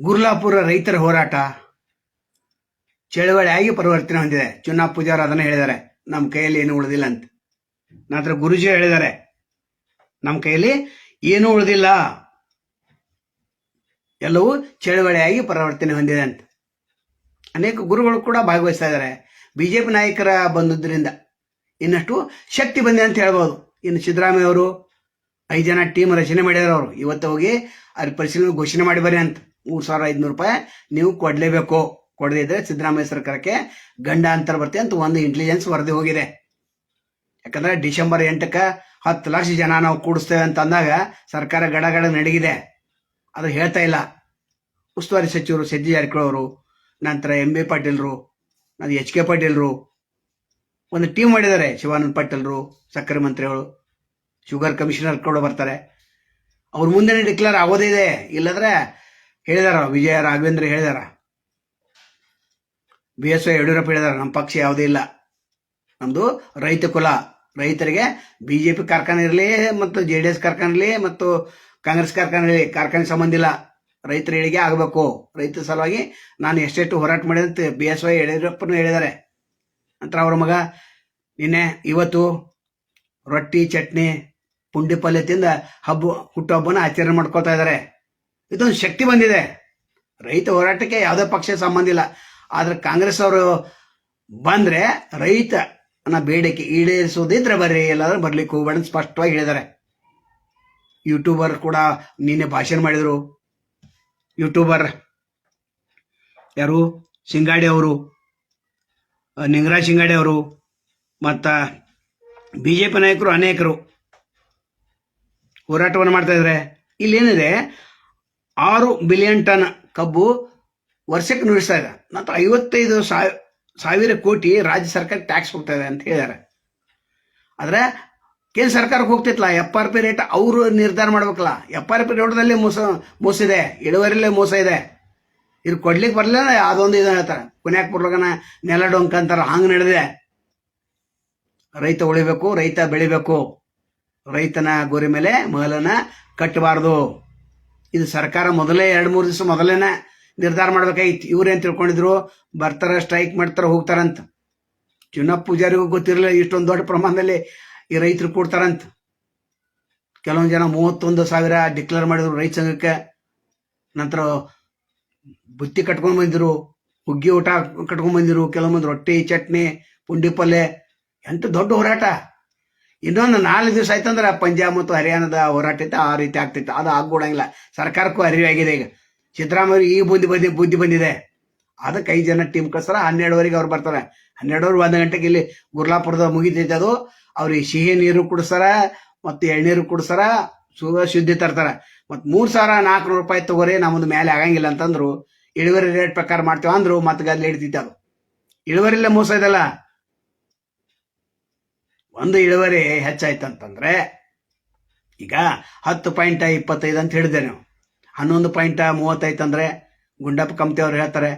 ಗುರ್ಲಾಪುರ ರೈತರ ಹೋರಾಟ ಚಳವಳಿಯಾಗಿ ಪರಿವರ್ತನೆ ಹೊಂದಿದೆ. ಚುನಾ ಪೂಜಾರ್ ಅದನ್ನು ಹೇಳಿದ್ದಾರೆ. ನಮ್ಮ ಕೈಯಲ್ಲಿ ಏನು ಉಳಿದಿಲ್ಲ ಅಂತ. ನಂತರ ಗುರುಜಿ ಹೇಳಿದ್ದಾರೆ. ನಮ್ಮ ಕೈಯಲ್ಲಿ ಏನೂ ಉಳಿದಿಲ್ಲ. ಎಲ್ಲವೂ ಚಳವಳಿಯಾಗಿ ಪರಿವರ್ತನೆ ಹೊಂದಿದೆ ಅಂತ. ಅನೇಕ ಗುರುಗಳು ಕೂಡ ಭಾಗವಹಿಸ್ತಾ ಇದ್ದಾರೆ. ಬಿಜೆಪಿ ನಾಯಕರ ಬಂದದ್ರಿಂದ ಇನ್ನಷ್ಟು ಶಕ್ತಿ ಬಂದಿದೆ ಅಂತ ಹೇಳ್ಬೋದು. ಇನ್ನು ಸಿದ್ದರಾಮಯ್ಯ ಅವರು, ಐದು ಜನ ಟೀಮ್ ರಚನೆ ಮಾಡಿದಾರೆ ಅವರು. ಇವತ್ತು ಹೋಗಿ ಅವ್ರ ಪರಿಶೀಲನೆ ಘೋಷಣೆ ಮಾಡಿ ಬರ್ರಿ ಅಂತ. ಮೂರು ಸಾವಿರ ಐದುನೂರು ರೂಪಾಯಿ ನೀವು ಕೊಡಲೇಬೇಕು. ಕೊಡದಿದ್ರೆ ಸಿದ್ದರಾಮಯ್ಯ ಸರ್ಕಾರಕ್ಕೆ ಗಂಡ ಅಂತರ ಬರ್ತೆ ಅಂತ ಒಂದು ಇಂಟೆಲಿಜೆನ್ಸ್ ವರದಿ ಹೋಗಿದೆ. ಯಾಕಂದ್ರೆ ಡಿಸೆಂಬರ್ ಎಂಟಕ್ಕೆ ಹತ್ತು ಲಕ್ಷ ಜನ ನಾವು ಕೂಡಿಸ್ತೇವೆ ಅಂತ ಅಂದಾಗ ಸರ್ಕಾರ ಗಡಗಡ ಗಡ ನಡಗಿದೆ. ಅದು ಹೇಳ್ತಾ ಇಲ್ಲ. ಉಸ್ತುವಾರಿ ಸಚಿವರು ಸಜ್ಜಿ ಜಾರಕಿಹೊಳಿ ಅವರು, ನಂತರ ಎಂ ಬಿ ಪಾಟೀಲ್ರು, ನಂತರ ಎಚ್ ಕೆ ಪಾಟೀಲ್ರು, ಒಂದು ಟೀಮ್ ಮಾಡಿದ್ದಾರೆ ಶಿವಾನಂದ ಪಾಟೀಲ್ರು, ಸಕ್ಕರೆ ಮಂತ್ರಿಗಳು ಶುಗರ್ ಕಮಿಷನರ್ ಕೂಡ ಬರ್ತಾರೆ. ಅವ್ರ ಮುಂದೆ ಡಿಕ್ಲೇರ್ ಆಗೋದೇ ಇದೆ. ಇಲ್ಲದ್ರೆ ಹೇಳಿದಾರ, ವಿಜಯ ರಾಘವೇಂದ್ರ ಹೇಳಿದಾರ. ಬಿ ಎಸ್ ವೈ ಯಡಿಯೂರಪ್ಪ ಹೇಳಿದಾರ, ನಮ್ಮ ಪಕ್ಷ ಯಾವುದೇ ಇಲ್ಲ. ನಮ್ಮದು ರೈತ ಕುಲ. ರೈತರಿಗೆ ಬಿ ಜೆ ಪಿ ಕಾರ್ಖಾನೆ ಇರಲಿ ಮತ್ತು ಜೆ ಡಿ ಎಸ್ ಕಾರ್ಖಾನೆ ಇರಲಿ ಮತ್ತು ಕಾಂಗ್ರೆಸ್ ಕಾರ್ಖಾನೆ ಇರಲಿ, ಕಾರ್ಖಾನೆ ಸಂಬಂಧ ಇಲ್ಲ. ರೈತರ ಏಳಿಗೆ ಆಗಬೇಕು. ರೈತರ ಸಲುವಾಗಿ ನಾನು ಎಷ್ಟೆಷ್ಟು ಹೋರಾಟ ಮಾಡಿದಂತೆ ಬಿ ಎಸ್ ವೈ ಯಡಿಯೂರಪ್ಪನೂ ಹೇಳಿದ್ದಾರೆ. ನಂತರ ಅವ್ರ ಮಗ ನಿನ್ನೆ ಇವತ್ತು ರೊಟ್ಟಿ, ಚಟ್ನಿ, ಪುಂಡಿ ಪಲ್ಯ ತಿಂದ ಹಬ್ಬ ಹುಟ್ಟುಹಬ್ಬನ ಆಚರಣೆ ಮಾಡ್ಕೊಳ್ತಾ ಇದ್ದಾರೆ. ಇದೊಂದು ಶಕ್ತಿ ಬಂದಿದೆ. ರೈತ ಹೋರಾಟಕ್ಕೆ ಯಾವುದೇ ಪಕ್ಷ ಸಂಬಂಧ ಇಲ್ಲ. ಆದ್ರೆ ಕಾಂಗ್ರೆಸ್ ಅವರು ಬಂದ್ರೆ ರೈತ ಅನ್ನ ಬೇಡಿಕೆ ಈಡೇರಿಸೋದಿದ್ರೆ ಬರ್ರಿ, ಎಲ್ಲಾದ್ರೂ ಬರ್ಲಿಕ್ಕೆ ಹೋಗ್ಬೇಡ ಸ್ಪಷ್ಟವಾಗಿ ಹೇಳಿದ್ದಾರೆ. ಯೂಟ್ಯೂಬರ್ ಕೂಡ ನಿನ್ನೆ ಭಾಷಣ ಮಾಡಿದರು. ಯೂಟ್ಯೂಬರ್ ಯಾರು? ಸಿಂಗಾಡಿ ಅವರು, ನಿಂಗರಾಜ್ ಸಿಂಗಾಡಿ ಅವರು, ಮತ್ತು ಬಿ ಜೆ ಪಿ ನಾಯಕರು ಅನೇಕರು ಹೋರಾಟವನ್ನು ಮಾಡ್ತಾ ಇದ್ದಾರೆ ಇಲ್ಲೇನಿದೆ ಆರು ಬಿಲಿಯನ್ ಟನ್ ಕಬ್ಬು ವರ್ಷಕ್ಕೆ ನುಡಿಸ್ತಾ ಇದೆ ನಂತರ ಐವತ್ತೈದು ಸಾವಿರ ಕೋಟಿ ರಾಜ್ಯ ಸರ್ಕಾರ ಟ್ಯಾಕ್ಸ್ ಹೋಗ್ತಾ ಇದೆ ಅಂತ ಹೇಳಿದ್ದಾರೆ ಆದರೆ ಕೇಂದ್ರ ಸರ್ಕಾರಕ್ಕೆ ಹೋಗ್ತಿತ್ತಲ್ಲ ಎಫ್ ಆರ್ ಪಿ ರೇಟ್ ಅವರು ನಿರ್ಧಾರ ಮಾಡ್ಬೇಕಲ್ಲ. ಎಫ್ ಆರ್ ಪಿ ರೇಟ್ದಲ್ಲಿ ಮೋಸ ಮೋಸ ಇದೆ. ಇಳುವರಿಲೇ ಮೋಸ ಇದೆ. ಇದು ಕೊಡ್ಲಿಕ್ಕೆ ಬರಲಿಲ್ಲ ಅದೊಂದು ಇದು ಹೇಳ್ತಾರೆ. ಕೊನೆಯಾಗ ಬರ್ಲಗನ ನೆಲ ಡೊಂಕ ಅಂತಾರೆ, ಹಂಗೆ ನಡೆದಿದೆ. ರೈತ ಉಳಿಬೇಕು, ರೈತ ಬೆಳಿಬೇಕು. ರೈತನ ಗುರಿ ಮೇಲೆ ಮಹಲನ್ನ ಕಟ್ಟಬಾರ್ದು ಇದು ಸರ್ಕಾರ ಮೊದಲೇ ಎರಡು ಮೂರು ದಿವಸ ಮೊದಲೇನೆ ನಿರ್ಧಾರ ಮಾಡ್ಬೇಕಾಗಿತ್ತು. ಇವ್ರೇನ್ ತಿಳ್ಕೊಂಡಿದ್ರು? ಬರ್ತಾರ, ಸ್ಟ್ರೈಕ್ ಮಾಡ್ತಾರ, ಹೋಗ್ತಾರಂತ. ಚುನಾ ಪೂಜಾರಿಗೂ ಗೊತ್ತಿರಲಿಲ್ಲ ಇಷ್ಟೊಂದು ದೊಡ್ಡ ಪ್ರಮಾಣದಲ್ಲಿ ಈ ರೈತರು ಕೊಡ್ತಾರಂತ. ಕೆಲವೊಂದು ಜನ ಮೂವತ್ತೊಂದು ಸಾವಿರ ಡಿಕ್ಲೇರ್ ಮಾಡಿದ್ರು ರೈತ ಸಂಘಕ್ಕೆ. ನಂತರ ಬುತ್ತಿ ಕಟ್ಕೊಂಡು ಬಂದಿದ್ರು, ಹುಗ್ಗಿ ಊಟ ಕಟ್ಕೊಂಡು ಬಂದಿರು ಕೆಲವೊಂದು ರೊಟ್ಟಿ, ಚಟ್ನಿ, ಪುಂಡಿ ಪಲ್ಯ ಎಂತ ದೊಡ್ಡ ಹೋರಾಟ. ಇನ್ನೊಂದು ನಾಲ್ಕು ದಿವಸ ಆಯ್ತಂದ್ರೆ ಪಂಜಾಬ್ ಮತ್ತು ಹರಿಯಾಣದ ಹೋರಾಟ ಆ ರೀತಿ ಆಗ್ತಿತ್ತು. ಅದು ಆಗ್ಬಿಡಂಗಿಲ್ಲ. ಸರ್ಕಾರಕ್ಕೂ ಅರಿವಾಗಿದೆ ಈಗ. ಸಿದ್ದರಾಮಯ್ಯ ಈ ಬುದ್ಧಿ ಬಂದಿ, ಬುದ್ಧಿ ಬಂದಿದೆ. ಅದಕ್ಕೆ ಐದು ಜನ ಟೀಮ್ ಕಳ್ಸಾರ ಹನ್ನೆರಡುವರೆಗೆ ಅವ್ರು ಬರ್ತಾರೆ. ಹನ್ನೆರಡುವರೆ, ಒಂದು ಗಂಟೆಗೆ ಇಲ್ಲಿ ಗುರ್ಲಾಪುರದ ಮುಗಿತೈತೆ ಅದು. ಅವ್ರಿಗೆ ಸಿಹಿ ನೀರು ಕುಡಿಸ್ತಾರ, ಮತ್ತು ಎಳ್ನೀರು ಕುಡಿಸ್ತಾರ, ಸುಗ ಶುದ್ಧಿ ತರ್ತಾರೆ. ಮತ್ತು ಮೂರು ಸಾವಿರ ನಾಲ್ಕುನೂರು ರೂಪಾಯಿ ತಗೋರಿ ನಮ್ಮದು ಮೇಲೆ ಆಗಂಗಿಲ್ಲ ಅಂತಂದ್ರು. ಇಳುವರಿ ರೇಟ್ ಪ್ರಕಾರ ಮಾಡ್ತೇವೆ ಅಂದ್ರು ಮತ್ತೆ ಗದ್ಲೆ ಹಿಡಿತೈತೆ ಅದು. ಇಳುವರಿಲ್ಲೇ ಮೋಸ ಇದಲ್ಲ. ಒಂದು ಇಳುವರಿ ಹೆಚ್ಚಾಯ್ತಂತಂದ್ರೆ, ಈಗ ಹತ್ತು ಪಾಯಿಂಟ್ ಇಪ್ಪತ್ತೈದು ಅಂತ ಹೇಳಿದೆ ನೀವು. ಹನ್ನೊಂದು ಪಾಯಿಂಟ ಮೂವತ್ತೈದು ಅಂದ್ರೆ ಗುಂಡಪ್ಪ ಕಮ್ತಿಯವ್ರು ಹೇಳ್ತಾರೆ,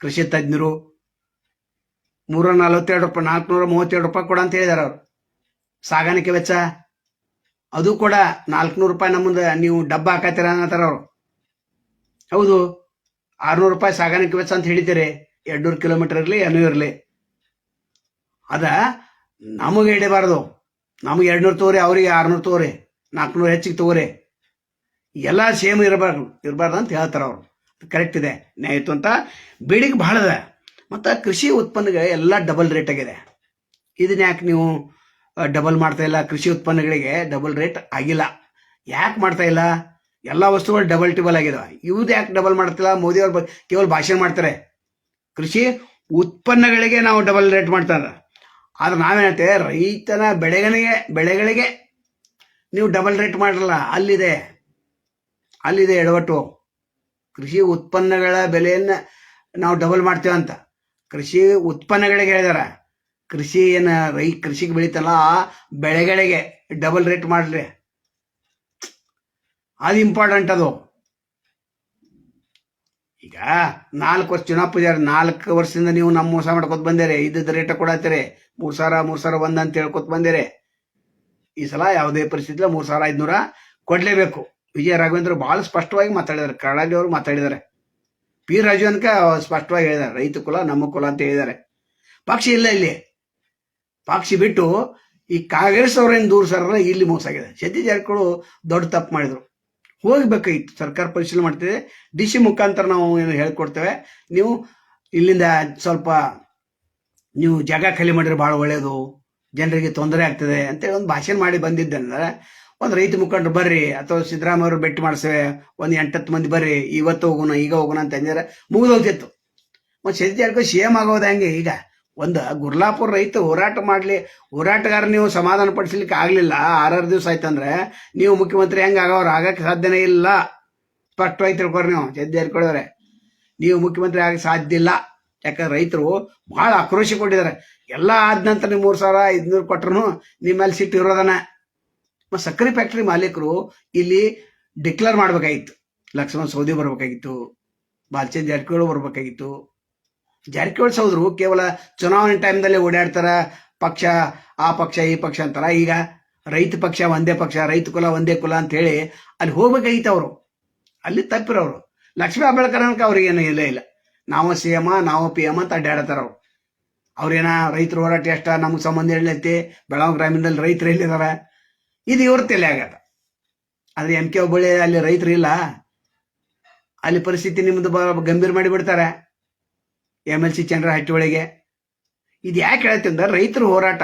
ಕೃಷಿ ತಜ್ಞರು ಮೂರ ನಲವತ್ತೆರಡು ರೂಪಾಯಿ, ನಾಲ್ಕುನೂರ ಮೂವತ್ತೆರಡು ರೂಪಾಯಿ ಕೊಡ ಅಂತ ಹೇಳಿದಾರೆ ಅವರು. ಸಾಗಾಣಿಕೆ ವೆಚ್ಚ, ಅದು ಕೂಡ ನಾಲ್ಕುನೂರು ರೂಪಾಯಿ ನಮ್ಮದು ನೀವು ಡಬ್ಬ ಹಾಕತ್ತೀರ ಅನ್ನತ್ತಾರ ಅವರು. ಹೌದು, ಆರ್ನೂರು ರೂಪಾಯಿ ಸಾಗಾಣಿಕೆ ವೆಚ್ಚ ಅಂತ ಹೇಳಿದ್ದೀರಿ. ಎರಡ್ನೂರು ಕಿಲೋಮೀಟರ್ ಇರಲಿ, ಏನೂ ಇರಲಿ. ಅದ ನಮಗೆ ಹಿಡಿಬಾರ್ದು. ನಮಗೆ ಎರಡ್ನೂರು ತೋರಿ, ಅವ್ರಿಗೆ ಆರ್ನೂರು ತೋರಿ, ನಾಲ್ಕುನೂರು ಹೆಚ್ಚಿಗೆ ತಗೋರಿ. ಎಲ್ಲ ಸೇಮ್ ಇರಬಾರ್ದು ಇರಬಾರ್ದು ಅಂತ ಹೇಳ್ತಾರೆ ಅವರು. ಕರೆಕ್ಟ್ ಇದೆ. ನ್ಯಾಯಿತು ಅಂತ ಬೇಡಿಕೆ ಬಹಳ ಇದೆ. ಮತ್ತು ಕೃಷಿ ಉತ್ಪನ್ನಗಳು ಎಲ್ಲ ಡಬಲ್ ರೇಟ್ ಆಗಿದೆ. ಇದನ್ನ ಯಾಕೆ ನೀವು ಡಬಲ್ ಮಾಡ್ತಾ ಇಲ್ಲ? ಕೃಷಿ ಉತ್ಪನ್ನಗಳಿಗೆ ಡಬಲ್ ರೇಟ್ ಆಗಿಲ್ಲ. ಯಾಕೆ ಮಾಡ್ತಾ ಇಲ್ಲ? ಎಲ್ಲ ವಸ್ತುಗಳು ಡಬಲ್ ಟಿಬಲ್ ಆಗಿದಾವೆ. ಇವ್ದು ಯಾಕೆ ಡಬಲ್ ಮಾಡ್ತಿಲ್ಲ? ಮೋದಿ ಅವ್ರು ಕೇವಲ ಭಾಷಣ ಮಾಡ್ತಾರೆ. ಕೃಷಿ ಉತ್ಪನ್ನಗಳಿಗೆ ನಾವು ಡಬಲ್ ರೇಟ್ ಮಾಡ್ತಾರೆ. ಆದ್ರೆ ನಾನು ಹೇಳ್ತೆ ರೈತನ ಬೆಳೆಗಳಿಗೆ ಬೆಳೆಗಳಿಗೆ ನೀವು ಡಬಲ್ ರೇಟ್ ಮಾಡಲ್ಲ ಅಲ್ಲಿದೆ ಅಲ್ಲಿದೆ ಎಡವಟ್ಟು. ಕೃಷಿ ಉತ್ಪನ್ನಗಳ ಬೆಲೆಯನ್ನ ನಾವು ಡಬಲ್ ಮಾಡ್ತೇವೆ ಅಂತ. ಕೃಷಿ ಉತ್ಪನ್ನಗಳಿಗೆ ಹೇಳಿದಾರೆ. ಕೃಷಿ ಏನು ರೈ, ಕೃಷಿಗೆ ಬೆಳೀತಲ್ಲ ಆ ಬೆಳೆಗಳಿಗೆ ಡಬಲ್ ರೇಟ್ ಮಾಡ್ರಿ. ಅದು ಇಂಪಾರ್ಟೆಂಟ್ ಅದು. ಈಗ ನಾಲ್ಕು ವರ್ಷ ಚುನಾವ್ ಪೂಜಾರಿ, ನಾಲ್ಕು ವರ್ಷದಿಂದ ನೀವು ನಮ್ಮ ಮೋಸ ಮಾಡ್ಕೊತ ಬಂದಿರಿ ಇದ್ದ ರೇಟ ಕೊಡತ್ತೀರಿ, ಮೂರ್ ಸಾವಿರ ಮೂರ್ ಸಾವಿರ ಒಂದ್ ಅಂತ ಹೇಳ್ಕೊತ ಬಂದಿರಿ. ಈ ಸಲ ಯಾವುದೇ ಪರಿಸ್ಥಿತಿ ಮೂರ್ ಸಾವಿರ ಐದ್ನೂರ ಕೊಡ್ಲೇಬೇಕು. ವಿಜಯ ರಾಘವೇಂದ್ರ ಬಹಳ ಸ್ಪಷ್ಟವಾಗಿ ಮಾತಾಡಿದ್ದಾರೆ ಕರಾಡಿ ಅವರು ಮಾತಾಡಿದ್ದಾರೆ ಪಿ ರಾಜು ಅನ್ಕ ಸ್ಪಷ್ಟವಾಗಿ ಹೇಳಿದ್ದಾರೆ ರೈತ ಕುಲ ನಮ್ಮ ಕುಲ ಅಂತ ಹೇಳಿದ್ದಾರೆ ಪಕ್ಷಿ ಇಲ್ಲ ಇಲ್ಲಿ. ಪಕ್ಷಿ ಬಿಟ್ಟು ಈ ಕಾಂಗ್ರೆಸ್ ಅವರೇನು ದೂರ ಸರ್ ಇಲ್ಲಿ ಮೋಸ ಆಗಿದೆ. ಸತೀಶ್ ಜಾರಕಿಹೊಳಿ ದೊಡ್ಡ ತಪ್ಪು ಮಾಡಿದ್ರು. ಹೋಗ್ಬೇಕಾಗಿತ್ತು. ಸರ್ಕಾರ ಪರಿಶೀಲನೆ ಮಾಡ್ತಿದೆ. ಡಿ ಸಿ ಮುಖಾಂತರ ನಾವು ಏನು ಹೇಳ್ಕೊಡ್ತೇವೆ. ನೀವು ಇಲ್ಲಿಂದ ಸ್ವಲ್ಪ ನೀವು ಜಾಗ ಖಾಲಿ ಮಾಡಿದ್ರೆ ಭಾಳ ಒಳ್ಳೆಯದು ಜನರಿಗೆ ತೊಂದರೆ ಆಗ್ತದೆ ಅಂತೇಳಿ ಒಂದು ಭಾಷಣ ಮಾಡಿ ಬಂದಿದ್ದೆ ಅಂದ್ರೆ ಒಂದು ರೈತ ಮುಖಂಡರು ಬರ್ರಿ, ಅಥವಾ ಸಿದ್ದರಾಮಯ್ಯ ಅವರು ಭೇಟಿ ಮಾಡಿಸ್ತೇವೆ ಒಂದು ಎಂಟತ್ತು ಮಂದಿ ಬರ್ರಿ, ಇವತ್ತು ಹೋಗೋಣ, ಈಗ ಹೋಗೋಣ ಅಂತ ಅಂದಿದ್ರೆ ಮುಗಿದೋಗ್ತಿತ್ತು. ಮತ್ತು ಸದ್ಯ ಸಿ ಎಂ ಆಗೋದು ಹಂಗೆ ಈಗ. ಒಂದು ಗುರ್ಲಾಪುರ ರೈತ ಹೋರಾಟ ಮಾಡಲಿ ಹೋರಾಟಗಾರ ನೀವು ಸಮಾಧಾನ ಪಡಿಸ್ಲಿಕ್ಕೆ ಆಗಲಿಲ್ಲ. ಆರಾರು ದಿವಸ ಆಯ್ತಂದ್ರೆ ನೀವು ಮುಖ್ಯಮಂತ್ರಿ ಹೆಂಗೆ ಆಗೋರು ಆಗಕ್ಕೆ ಸಾಧ್ಯನೇ ಇಲ್ಲ. ಸ್ಪಷ್ಟವಾಗಿ ತಿಳ್ಕೊರಿ ನೀವು ಜಾರಕಿಹೊಳಿ ನೀವು ಮುಖ್ಯಮಂತ್ರಿ ಆಗಕ್ಕೆ ಸಾಧ್ಯ ಇಲ್ಲ. ಯಾಕಂದ್ರೆ ರೈತರು ಆಕ್ರೋಶ ಕೊಟ್ಟಿದ್ದಾರೆ. ಎಲ್ಲ ಆದ ನಂತರ ನೀವು ಮೂರು ಸಾವಿರ ಐದುನೂರು ಕೊಟ್ರು ನಿಮ್ಮ ಮೇಲೆ ಸಿಟ್ಟು ಇರೋದನ್ನ ಸಕ್ಕರೆ ಫ್ಯಾಕ್ಟ್ರಿ ಮಾಲೀಕರು ಇಲ್ಲಿ ಡಿಕ್ಲೇರ್ ಮಾಡಬೇಕಾಗಿತ್ತು. ಲಕ್ಷ್ಮಣ ಸೌದಿ ಬರ್ಬೇಕಾಗಿತ್ತು. ಬಾಲ್ಚಂದ್ ಜಾರಕಿಹೊಳಿ ಬರ್ಬೇಕಾಗಿತ್ತು. ಜಾರಕಿಹೊಳಿ ಸಹೋದರು ಕೇವಲ ಚುನಾವಣೆ ಟೈಮ್ದಲ್ಲಿ ಓಡಾಡ್ತಾರ, ಪಕ್ಷ, ಆ ಪಕ್ಷ, ಈ ಪಕ್ಷ ಅಂತಾರ. ಈಗ ರೈತ ಪಕ್ಷ ಒಂದೇ ಪಕ್ಷ, ರೈತ ಕುಲ ಒಂದೇ ಕುಲ ಅಂತ ಹೇಳಿ ಅಲ್ಲಿ ಹೋಗ್ಬೇಕಾಗಿತ್ತು ಅವರು. ಅಲ್ಲಿ ತಪ್ಪಿರೋರು ಲಕ್ಷ್ಮೀ ಅಂಬೇಡ್ಕರ್ ಅನ್ಕ ಅವ್ರಿಗೆ ಏನು ಇಲ್ಲ ಇಲ್ಲ. ನಾವು ಸಿ ಎಂ, ನಾವು ಪಿ ಎಂ ಅಂತ ಅಡ್ಡಾಡತ್ತಾರ ಅವ್ರು. ಅವ್ರೇನ ರೈತರ ಹೋರಾಟ ಎಷ್ಟ ನಮ್ಗೆ ಸಂಬಂಧ ಹೇಳೈತಿ ಬೆಳಗಾವಿ ಗ್ರಾಮೀಣದಲ್ಲಿ ರೈತರು ಎಲ್ಲಿದಾರ? ಇದು ಇವ್ರ ತಲೆ ಆಗತ್ತ. ಆದ್ರೆ ಎಂ ಕೆ ಹುಬ್ಬಳ್ಳಿ ಅಲ್ಲಿ ರೈತರು ಇಲ್ಲ. ಅಲ್ಲಿ ಪರಿಸ್ಥಿತಿ ನಿಮ್ದು ಗಂಭೀರ ಮಾಡಿ ಬಿಡ್ತಾರೆ ಎಂ ಎಲ್ ಸಿ ಚಂದ್ರ ಹಟ್ಟಿಯೊಳಗೆ ಇದು ಯಾಕೆ ಹೇಳ್ತೀನಿ ಅಂದ್ರೆ ರೈತರ ಹೋರಾಟ,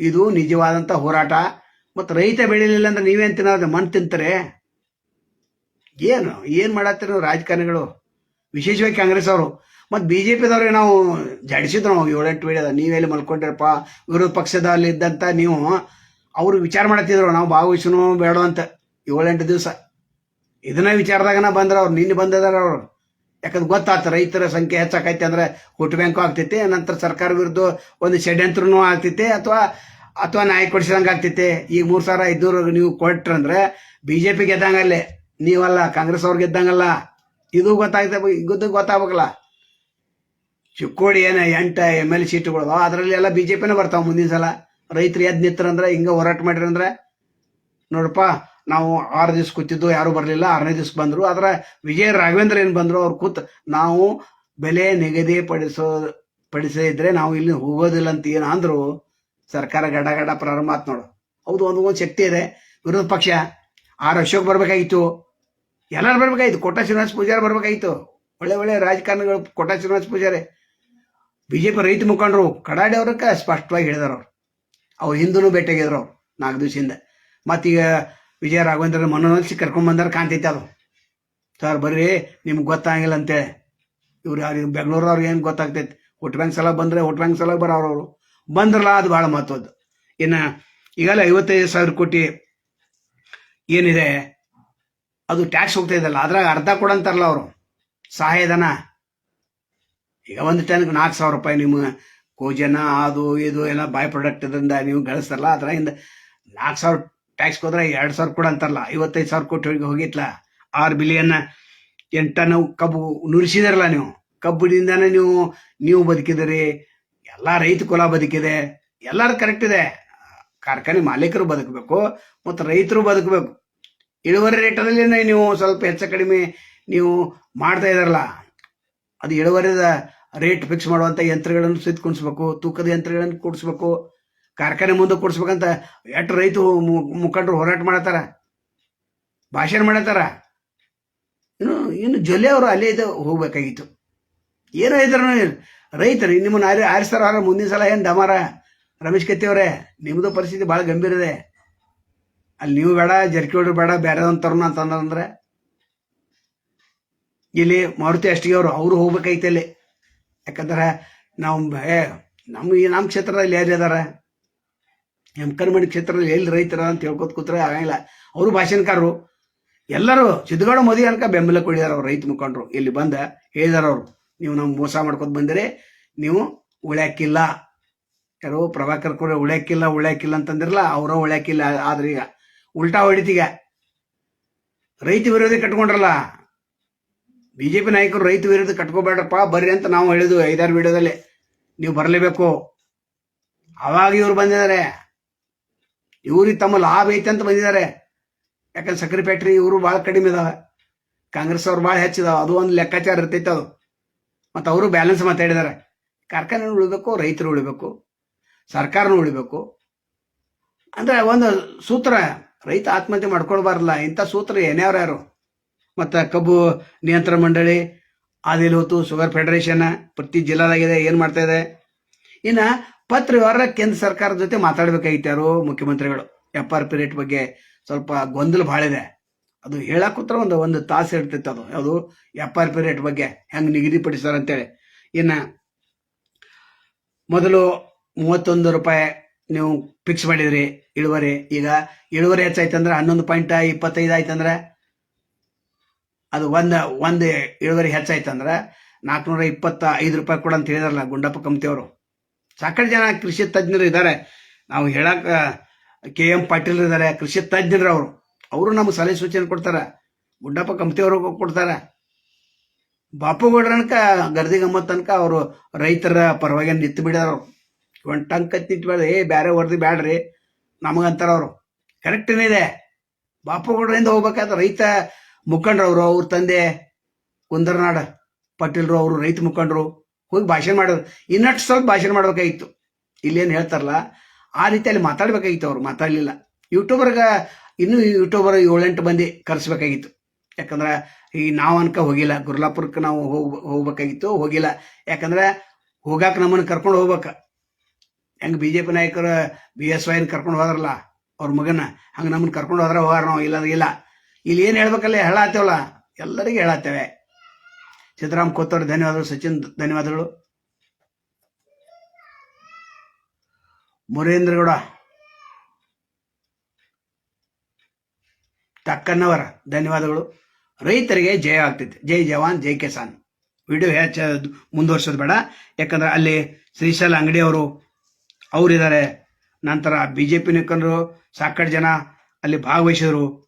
ಇದು ನಿಜವಾದಂಥ ಹೋರಾಟ. ಮತ್ತು ರೈತ ಬೆಳಿಲಿಲ್ಲ ಅಂದ್ರೆ ನೀವೇನ್ ತಿನ್ನೋದು, ಮಣ್ಣು ತಿಂತಾರೆ. ಏನು ಏನು ಮಾಡತ್ತೀರ ರಾಜಕಾರಣಿಗಳು? ವಿಶೇಷವಾಗಿ ಕಾಂಗ್ರೆಸ್ ಅವರು. ಮತ್ತು ಬಿ ಜೆ ಪಿದವ್ರಿಗೆ ನಾವು ಜಡಿಸಿದ್ರು ನಾವು, ಏಳೆಂಟು ವೇಳೆ ನೀವೆಲ್ಲಿ ಮಲ್ಕೊಂಡಿರಪ್ಪ? ವಿರೋಧ ಪಕ್ಷದಲ್ಲಿ ಇದ್ದಂತ ನೀವು, ಅವರು ವಿಚಾರ ಮಾಡತ್ತಿದ್ರು ನಾವು ಭಾಗವಹಿಸೋನು ಬೇಡ ಅಂತ ಏಳೆಂಟು ದಿವಸ. ಇದನ್ನ ವಿಚಾರದಾಗನ ಬಂದ್ರ ಅವ್ರು, ನಿನ್ನೆ ಬಂದಿದ್ದಾರೆ ಅವರು. ಯಾಕಂದ್ರೆ ಗೊತ್ತಾತ ರೈತರ ಸಂಖ್ಯೆ ಹೆಚ್ಚಾಕೈತೆ ಅಂದ್ರೆ ಹುಟ್ಟು ಬ್ಯಾಂಕು ಆಗ್ತೈತಿ, ನಂತರ ಸರ್ಕಾರ ವಿರುದ್ಧ ಒಂದು ಷಡ್ಯಂತ್ರನೂ ಆಗ್ತೈತಿ ಅಥವಾ ಅಥವಾ ನಾಯಿ ಕೊಡಿಸಿದಂಗೆ ಆಗ್ತೈತಿ. ಈಗ ಮೂರು ಸಾವಿರ ಐದುನೂರು ನೀವು ಕೊಟ್ರಂದ್ರೆ ಬಿ ಜೆ ಪಿ ಗೆದ್ದಂಗಲ್ಲೇ, ನೀವಲ್ಲ, ಕಾಂಗ್ರೆಸ್ ಅವ್ರು ಗೆದ್ದಂಗಲ್ಲ. ಇದು ಗೊತ್ತಾಗ್ತಾ, ಇದು ಗೊತ್ತಾಗಬೇಕಲ್ಲ. ಚಿಕ್ಕೋಡಿ ಏನ ಎಂಟ ಎಂ ಎಲ್ ಸೀಟುಗಳು ಅದರಲ್ಲಿ ಎಲ್ಲ ಬಿ ಜೆ ಪಿನೇ ಬರ್ತಾವ ಮುಂದಿನ ಸಲ. ರೈತರು ಎದ್ದು ನಿಂತ್ರಂದ್ರೆ, ಹಿಂಗೆ ಹೋರಾಟ ಮಾಡಿರಂದ್ರೆ, ನೋಡಪ್ಪ. ನಾವು ಆರು ದಿವ್ಸ ಕೂತಿದ್ದು, ಯಾರು ಬರಲಿಲ್ಲ. ಆರನೇ ದಿವ್ಸ ಬಂದರು. ಆದ್ರೆ ವಿಜಯ, ರಾಘವೇಂದ್ರ ಏನು ಬಂದರು, ಅವ್ರು ಕೂತ್ ನಾವು ಬೆಲೆ ನಿಗದಿ ಪಡಿಸೋ ಪಡಿಸದೇ ಇದ್ರೆ ನಾವು ಇಲ್ಲಿ ಹೋಗೋದಿಲ್ಲ ಅಂತ ಏನು ಅಂದ್ರು, ಸರ್ಕಾರ ಗಡ ಗಡ ಪ್ರಾರಂಭ ಆತ್ ನೋಡು. ಹೌದು, ಒಂದು ಒಂದು ಶಕ್ತಿ ಇದೆ. ವಿರೋಧ ಪಕ್ಷ, ಆರ್ ಅಶೋಕ್ ಬರಬೇಕಾಗಿತ್ತು. ಎಲ್ಲರೂ ಬರಬೇಕಾಗಿತ್ತು. ಕೋಟ ಶ್ರೀನಿವಾಸ ಪೂಜಾರಿ ಬರಬೇಕಾಗಿತ್ತು. ಒಳ್ಳೆ ಒಳ್ಳೆ ರಾಜಕಾರಣಿಗಳು ಕೋಟ ಶ್ರೀನಿವಾಸ ಪೂಜಾರಿ. ಬಿಜೆಪಿ ರೈತ ಮುಖಂಡರು, ಕಡಾಡಿ ಅವ್ರಕ್ಕೆ ಸ್ಪಷ್ಟವಾಗಿ ಹೇಳಿದಾರ ಅವ್ರು. ಅವ್ರು ಹಿಂದೂ ಭೇಟಿಯಾಗಿದ್ರು ಅವ್ರು ನಾಲ್ಕು ದಿವಸದಿಂದ. ಮತ್ತೀಗ ವಿಜಯ ರಾಘವೇಂದ್ರ ಮನೋನಿಸಿ ಕರ್ಕೊಂಡ್ಬಂದ್ರೆ ಕಾಣ್ತೈತೆ ಅದು. ಸರ್, ಬರ್ರಿ, ನಿಮ್ಗೆ ಗೊತ್ತಾಗಿಲ್ಲ ಅಂತೇಳಿ ಇವ್ರು ಯಾರು ಬೆಂಗಳೂರು ಅವ್ರಿಗೆ ಏನು ಗೊತ್ತಾಗ್ತೈತೆ? ಹುಟ್ಟು ಬ್ಯಾಂಕ್ ಸಲ ಬಂದ್ರೆ ಹುಟ್ಟು ಬ್ಯಾಂಕ್ ಸಲ ಬರೋರು ಅವರು. ಬಂದ್ರಲ್ಲ, ಅದು ಭಾಳ ಮಹತ್ವದ್ದು ಇನ್ನು ಈಗಲ್ಲ ಐವತ್ತೈದು ಸಾವಿರ ಕೋಟಿ ಏನಿದೆ, ಅದು ಟ್ಯಾಕ್ಸ್ ಹೋಗ್ತಾ ಅದ್ರಾಗ ಅರ್ಧ ಕೊಡಂತಾರಲ್ಲ ಅವರು. ಸಹಾಯಧನ. ಈಗ ಒಂದು ಟನ್ಗೆ ನಾಲ್ಕು ಸಾವಿರ ರೂಪಾಯಿ ನಿಮ್ಮ ಕೋಜನ, ಅದು, ಇದು, ಎಲ್ಲ ಬೈ ಪ್ರಾಡಕ್ಟ್ ಇದರಿಂದ ನೀವು ಗಳಿಸ್ತಾರಲ್ಲ ಅದರಿಂದ ನಾಲ್ಕು ಸಾವಿರ ಟ್ಯಾಕ್ಸ್ ಹೋದ್ರೆ ಎರಡು ಸಾವಿರ ಕೂಡ ಅಂತಾರಲ್ಲ, ಐವತ್ತೈದು ಸಾವಿರ ಕೋಟಿ ಹೋಗಿ ಹೋಗಿತ್ತಲ್ಲ ಆರು ಬಿಲಿಯನ್ ಎಂಟನ್ನು ಕಬ್ಬು ನುರಿಸಿದಾರಲ್ಲ ನೀವು. ಕಬ್ಬಿನಿಂದಾನೆ ನೀವು ನೀವು ಬದುಕಿದಿರಿ ಎಲ್ಲ ರೈತ ಕುಲ ಬದುಕಿದೆ, ಎಲ್ಲರೂ ಕರೆಕ್ಟ್ ಇದೆ. ಕಾರ್ಖಾನೆ ಮಾಲೀಕರು ಬದುಕಬೇಕು, ಮತ್ತು ರೈತರು ಬದುಕಬೇಕು. ಇಳುವರಿ ರೇಟಲ್ಲಿ ನೀವು ಸ್ವಲ್ಪ ಹೆಚ್ಚು ಕಡಿಮೆ ನೀವು ಮಾಡ್ತಾ ಇದಾರಲ್ಲ, ಅದು ಇಳುವರಿದ ರೇಟ್ ಫಿಕ್ಸ್ ಮಾಡುವಂಥ ಯಂತ್ರಗಳನ್ನು ಕುಣಿಸ್ಬೇಕು ತೂಕದ ಯಂತ್ರಗಳನ್ನು ಕೂಡಿಸ್ಬೇಕು. ಕಾರ್ಖಾನೆ ಮುಂದೆ ಕೊಡ್ಸ್ಬೇಕಂತ ಎಷ್ಟು ರೈತ ಮುಖಂಡರು ಹೋರಾಟ ಮಾಡತ್ತಾರ? ಭಾಷಣ ಮಾಡತ್ತಾರ? ಇನ್ನು ಇನ್ನು ಜೊಲೆ ಅವರು ಅಲ್ಲೇ ಇದ್ದ ಹೋಗ್ಬೇಕಾಗಿತ್ತು. ಏನೋ ಇದ್ರು ರೈತರು ನಿಮ್ಮನ್ನು ಆರಿ, ಆರಿಸ್ತಾರ ಆರ ಮುಂದಿನ ಸಲ ಏನು ಡಮಾರ? ರಮೇಶ್ ಕತ್ತಿ ಅವರೇ ನಿಮ್ಮದು ಪರಿಸ್ಥಿತಿ ಭಾಳ ಗಂಭೀರ ಇದೆ. ಅಲ್ಲಿ ನೀವು ಬೇಡ ಜರ್ಕಿಹೊಡ್ರು ಬೇಡ ಬೇರೆ ತರುಣ ಅಂತಂದ್ರೆ ಇಲ್ಲಿ ಮಾರುತಿ ಅಷ್ಟಿಗೆ ಅವರು ಅವರು ಹೋಗ್ಬೇಕಾಯ್ತಲ್ಲಿ ಯಾಕಂದ್ರೆ ನಾವು ಏ ನಮ್ಮ ಈ ನಮ್ಮ ಕ್ಷೇತ್ರದಲ್ಲಿ ಯಾರು ಇದಾರ? ಎಮ್ಕರ್ಮಣಿ ಕ್ಷೇತ್ರದಲ್ಲಿ ಎಲ್ಲಿ ರೈತರ ಅಂತ ಹೇಳ್ಕೊತ ಕೂತ್ರೆ ಆಗಂಗಿಲ್ಲ. ಅವರು ಭಾಷಣಕಾರರು. ಎಲ್ಲರೂ ಸಿದ್ಧಗೌಡ ಮೋದಿ ಅನ್ಕ ಬೆಂಬಲ ಕೊಡಿದಾರ ಅವ್ರು ರೈತ ಮುಖಂಡರು. ಇಲ್ಲಿ ಬಂದ ಹೇಳಿದಾರ ಅವರು. ನೀವು ನಮ್ಗೆ ಮೋಸ ಮಾಡ್ಕೊತ ಬಂದರೆ. ನೀವು ಉಳ್ಯಾಕಿಲ್ಲ. ಯಾರೋ ಪ್ರಭಾಕರ್ ಕೂಡ ಉಳ್ಯಾಕಿಲ್ಲ ಉಳ್ಯಾಕಿಲ್ಲ ಅಂತಂದಿರಲ್ಲ, ಅವರ ಉಳ್ಯಾಕಿಲ್ಲ. ಆದ್ರೆ ಈಗ ಉಲ್ಟಾ ಹೊಡಿತೀಗ. ರೈತ ವಿರೋಧಿ ಕಟ್ಕೊಂಡ್ರಲ್ಲ. ಬಿಜೆಪಿ ನಾಯಕರು ರೈತ ವಿರೋಧಿ ಕಟ್ಕೋಬೇಡ್ರಪ್ಪ, ಬರ್ರಿ ಅಂತ ನಾವು ಹೇಳಿದ್ವಿ ಐದಾರು ವಿಡಿಯೋದಲ್ಲಿ. ನೀವು ಬರಲೇಬೇಕು. ಅವಾಗ ಇವ್ರು ಬಂದಿದ್ದಾರೆ. ಇವ್ರಿಗೆ ತಮ್ಮ ಲಾಭ ಐತೆ ಅಂತ ಬಂದಿದ್ದಾರೆ. ಯಾಕಂದ್ರೆ ಸಕ್ಕರೆ ಫ್ಯಾಕ್ಟ್ರಿ ಇವರು ಭಾಳ ಕಡಿಮೆ ಇದಾವೆ ಕಾಂಗ್ರೆಸ್ ಅವ್ರು ಭಾಳ ಹೆಚ್ಚಿದಾವೆ ಅದು ಒಂದು ಲೆಕ್ಕಾಚಾರ ಇರ್ತೈತೆ ಅದು. ಮತ್ತು ಅವರು ಬ್ಯಾಲೆನ್ಸ್ ಮಾತಾಡಿದ್ದಾರೆ. ಕಾರ್ಖಾನೆ ಉಳಿಬೇಕು, ರೈತರು ಉಳಿಬೇಕು, ಸರ್ಕಾರನೂ ಉಳಿಬೇಕು. ಅಂದ್ರೆ ಒಂದು ಸೂತ್ರ, ರೈತ ಆತ್ಮಹತ್ಯೆ ಮಾಡ್ಕೊಳ್ಬಾರಲ್ಲ ಇಂಥ ಸೂತ್ರ ಏನ್ಯಾವ್ರು ಯಾರು? ಮತ್ತು ಕಬ್ಬು ನಿಯಂತ್ರಣ ಮಂಡಳಿ ಆದಿಲ್ ಹೊತ್ತು ಶುಗರ್ ಫೆಡರೇಷನ್ ಪ್ರತಿ ಜಿಲ್ಲಾದಾಗಿದೆ, ಏನು ಮಾಡ್ತಾ ಇದೆ? ಇನ್ನು ಪತ್ರ ವ್ಯವಹಾರ ಕೇಂದ್ರ ಸರ್ಕಾರದ ಜೊತೆ ಮಾತಾಡ್ಬೇಕಾಗಿತ್ತು ಯಾರು ಮುಖ್ಯಮಂತ್ರಿಗಳು? ಎಫ್ ಆರ್ ಪಿ ರೇಟ್ ಬಗ್ಗೆ ಸ್ವಲ್ಪ ಗೊಂದಲ ಭಾಳ ಇದೆ. ಅದು ಹೇಳಕ್ ಕೂತ್ರ ಒಂದು ಒಂದು ತಾಸು ಇರ್ತಿತ್ತು ಅದು. ಯಾವುದು? ಎಫ್ ಆರ್ ಪಿ ರೇಟ್ ಬಗ್ಗೆ ಹೆಂಗೆ ನಿಗದಿಪಡಿಸ್ತಾರೆ ಅಂತೇಳಿ. ಇನ್ನು ಮೊದಲು ಮೂವತ್ತೊಂದು ರೂಪಾಯಿ ನೀವು ಫಿಕ್ಸ್ ಮಾಡಿದ್ರಿ, ಇಳುವರಿ. ಈಗ ಇಳುವರಿ ಹೆಚ್ಚಾಯ್ತಂದ್ರೆ ಹನ್ನೊಂದು ಪಾಯಿಂಟ್ ಇಪ್ಪತ್ತೈದು ಆಯ್ತಂದ್ರೆ ಅದು ಒಂದು ಒಂದು ಇಳುವರಿ ಹೆಚ್ಚಾಯ್ತಂದ್ರೆ ನಾಲ್ಕುನೂರ ಇಪ್ಪತ್ತ ಐದು ರೂಪಾಯಿ ಕೂಡ ಅಂತ ಹೇಳಿದಾರಲ್ಲ ಗುಂಡಪ್ಪ ಕಮ್ತಿಯವರು. ಸಾಕಷ್ಟು ಜನ ಕೃಷಿ ತಜ್ಞರು ಇದ್ದಾರೆ. ನಾವು ಹೇಳಕ್ಕೆ ಕೆ ಎಂ ಪಾಟೀಲ್ ಇದ್ದಾರೆ, ಕೃಷಿ ತಜ್ಞರು ಅವರು. ಅವರು ನಮ್ಗೆ ಸಲಹೆ ಸೂಚನೆ ಕೊಡ್ತಾರೆ. ಗುಡ್ಡಪ್ಪ ಕಮ್ತಿಯವರು ಕೊಡ್ತಾರೆ. ಬಾಪುಗೌಡ್ರನಕ ಗರ್ದಿ ಗಮ್ಮತ್ ತನಕ ಅವರು ರೈತರ ಪರವಾಗಿ ನಿಂತು ಬಿಡೋರು ಒಂದು ಟಂಕ್ ನಿಂತು ಬೇಡ ಏ ಬೇರೆ ವರದಿ ಬ್ಯಾಡ್ರಿ. ನಮಗಂತಾರ ಅವರು. ಕರೆಕ್ಟ್ ಇದೆ? ಬಾಪುಗೌಡರಿಂದ ಹೋಗ್ಬೇಕಾದ್ರೆ ರೈತ ಮುಖಂಡ್ರು ಅವರು, ಅವ್ರ ತಂದೆ ಕುಂದರ್ನಾಡ್. ಪಾಟೀಲ್ರು ಅವರು, ರೈತ ಮುಖಂಡರು. ಹೋಗಿ ಭಾಷಣ ಮಾಡೋದು. ಇನ್ನಷ್ಟು ಸ್ವಲ್ಪ ಭಾಷಣ ಮಾಡ್ಬೇಕಾಗಿತ್ತು. ಇಲ್ಲೇನು ಹೇಳ್ತಾರಲ್ಲ, ಆ ರೀತಿಯಲ್ಲಿ ಮಾತಾಡ್ಬೇಕಾಗಿತ್ತು ಅವ್ರು, ಮಾತಾಡಲಿಲ್ಲ. ಯೂಟ್ಯೂಬರ್ಗೆ, ಇನ್ನೂ ಯೂಟ್ಯೂಬರ್ ಏಳೆಂಟು ಮಂದಿ ಕರೆಸ್ಬೇಕಾಗಿತ್ತು. ಯಾಕಂದ್ರೆ ಈ ನಾವು ಅನ್ಕ ಹೋಗಿಲ್ಲ. ಗುರ್ಲಾಪುರಕ್ಕೆ ನಾವು ಹೋಗ್, ಹೋಗ್ಬೇಕಾಗಿತ್ತು, ಹೋಗಿಲ್ಲ. ಯಾಕಂದ್ರೆ ಹೋಗಾಕ ನಮ್ಮನ್ನು ಕರ್ಕೊಂಡು ಹೋಗ್ಬೇಕು. ಹೆಂಗೆ ಬಿ ಜೆ ಪಿ ನಾಯಕರು, ಬಿ ಎಸ್ ವೈನ ಕರ್ಕೊಂಡು ಹೋದ್ರಲ್ಲ, ಅವ್ರ ಮಗನ ಹಂಗೆ ನಮ್ಮನ್ನು ಕರ್ಕೊಂಡು ಹೋದ್ರೆ ಹೋಗಾರ ನಾವು ಇಲ್ಲ ಇಲ್ಲ. ಇಲ್ಲಿ ಏನು ಹೇಳ್ಬೇಕಲ್ಲ ಹೇಳತ್ತೇವಲ್ಲ ಎಲ್ಲರಿಗೂ ಹೇಳತ್ತೇವೆ ಸಿದ್ದರಾಮ್ ಕೋತವ್ರು ಧನ್ಯವಾದಗಳು, ಸಚಿನ್, ಧನ್ಯವಾದಗಳು. ಮುರೇಂದ್ರಗೌಡ ತಕ್ಕನ್ನವರ ಧನ್ಯವಾದಗಳು. ರೈತರಿಗೆ ಜಯ ಆಗ್ತೈತೆ ಜೈ ಜವಾನ್, ಜೈ ಕಿಸಾನ್. ವಿಡಿಯೋ ಹೆಚ್ಚ ಮುಂದುವರ್ಸೋದು ಬೇಡ. ಯಾಕಂದ್ರೆ ಅಲ್ಲಿ ಶ್ರೀಶೈಲ ಅಂಗಡಿಯವರು ಅವರಿದ್ದಾರೆ. ನಂತರ ಬಿ ಜೆ ಪಿ ಸಾಕಷ್ಟು ಜನ ಅಲ್ಲಿ ಭಾಗವಹಿಸಿದ್ರು.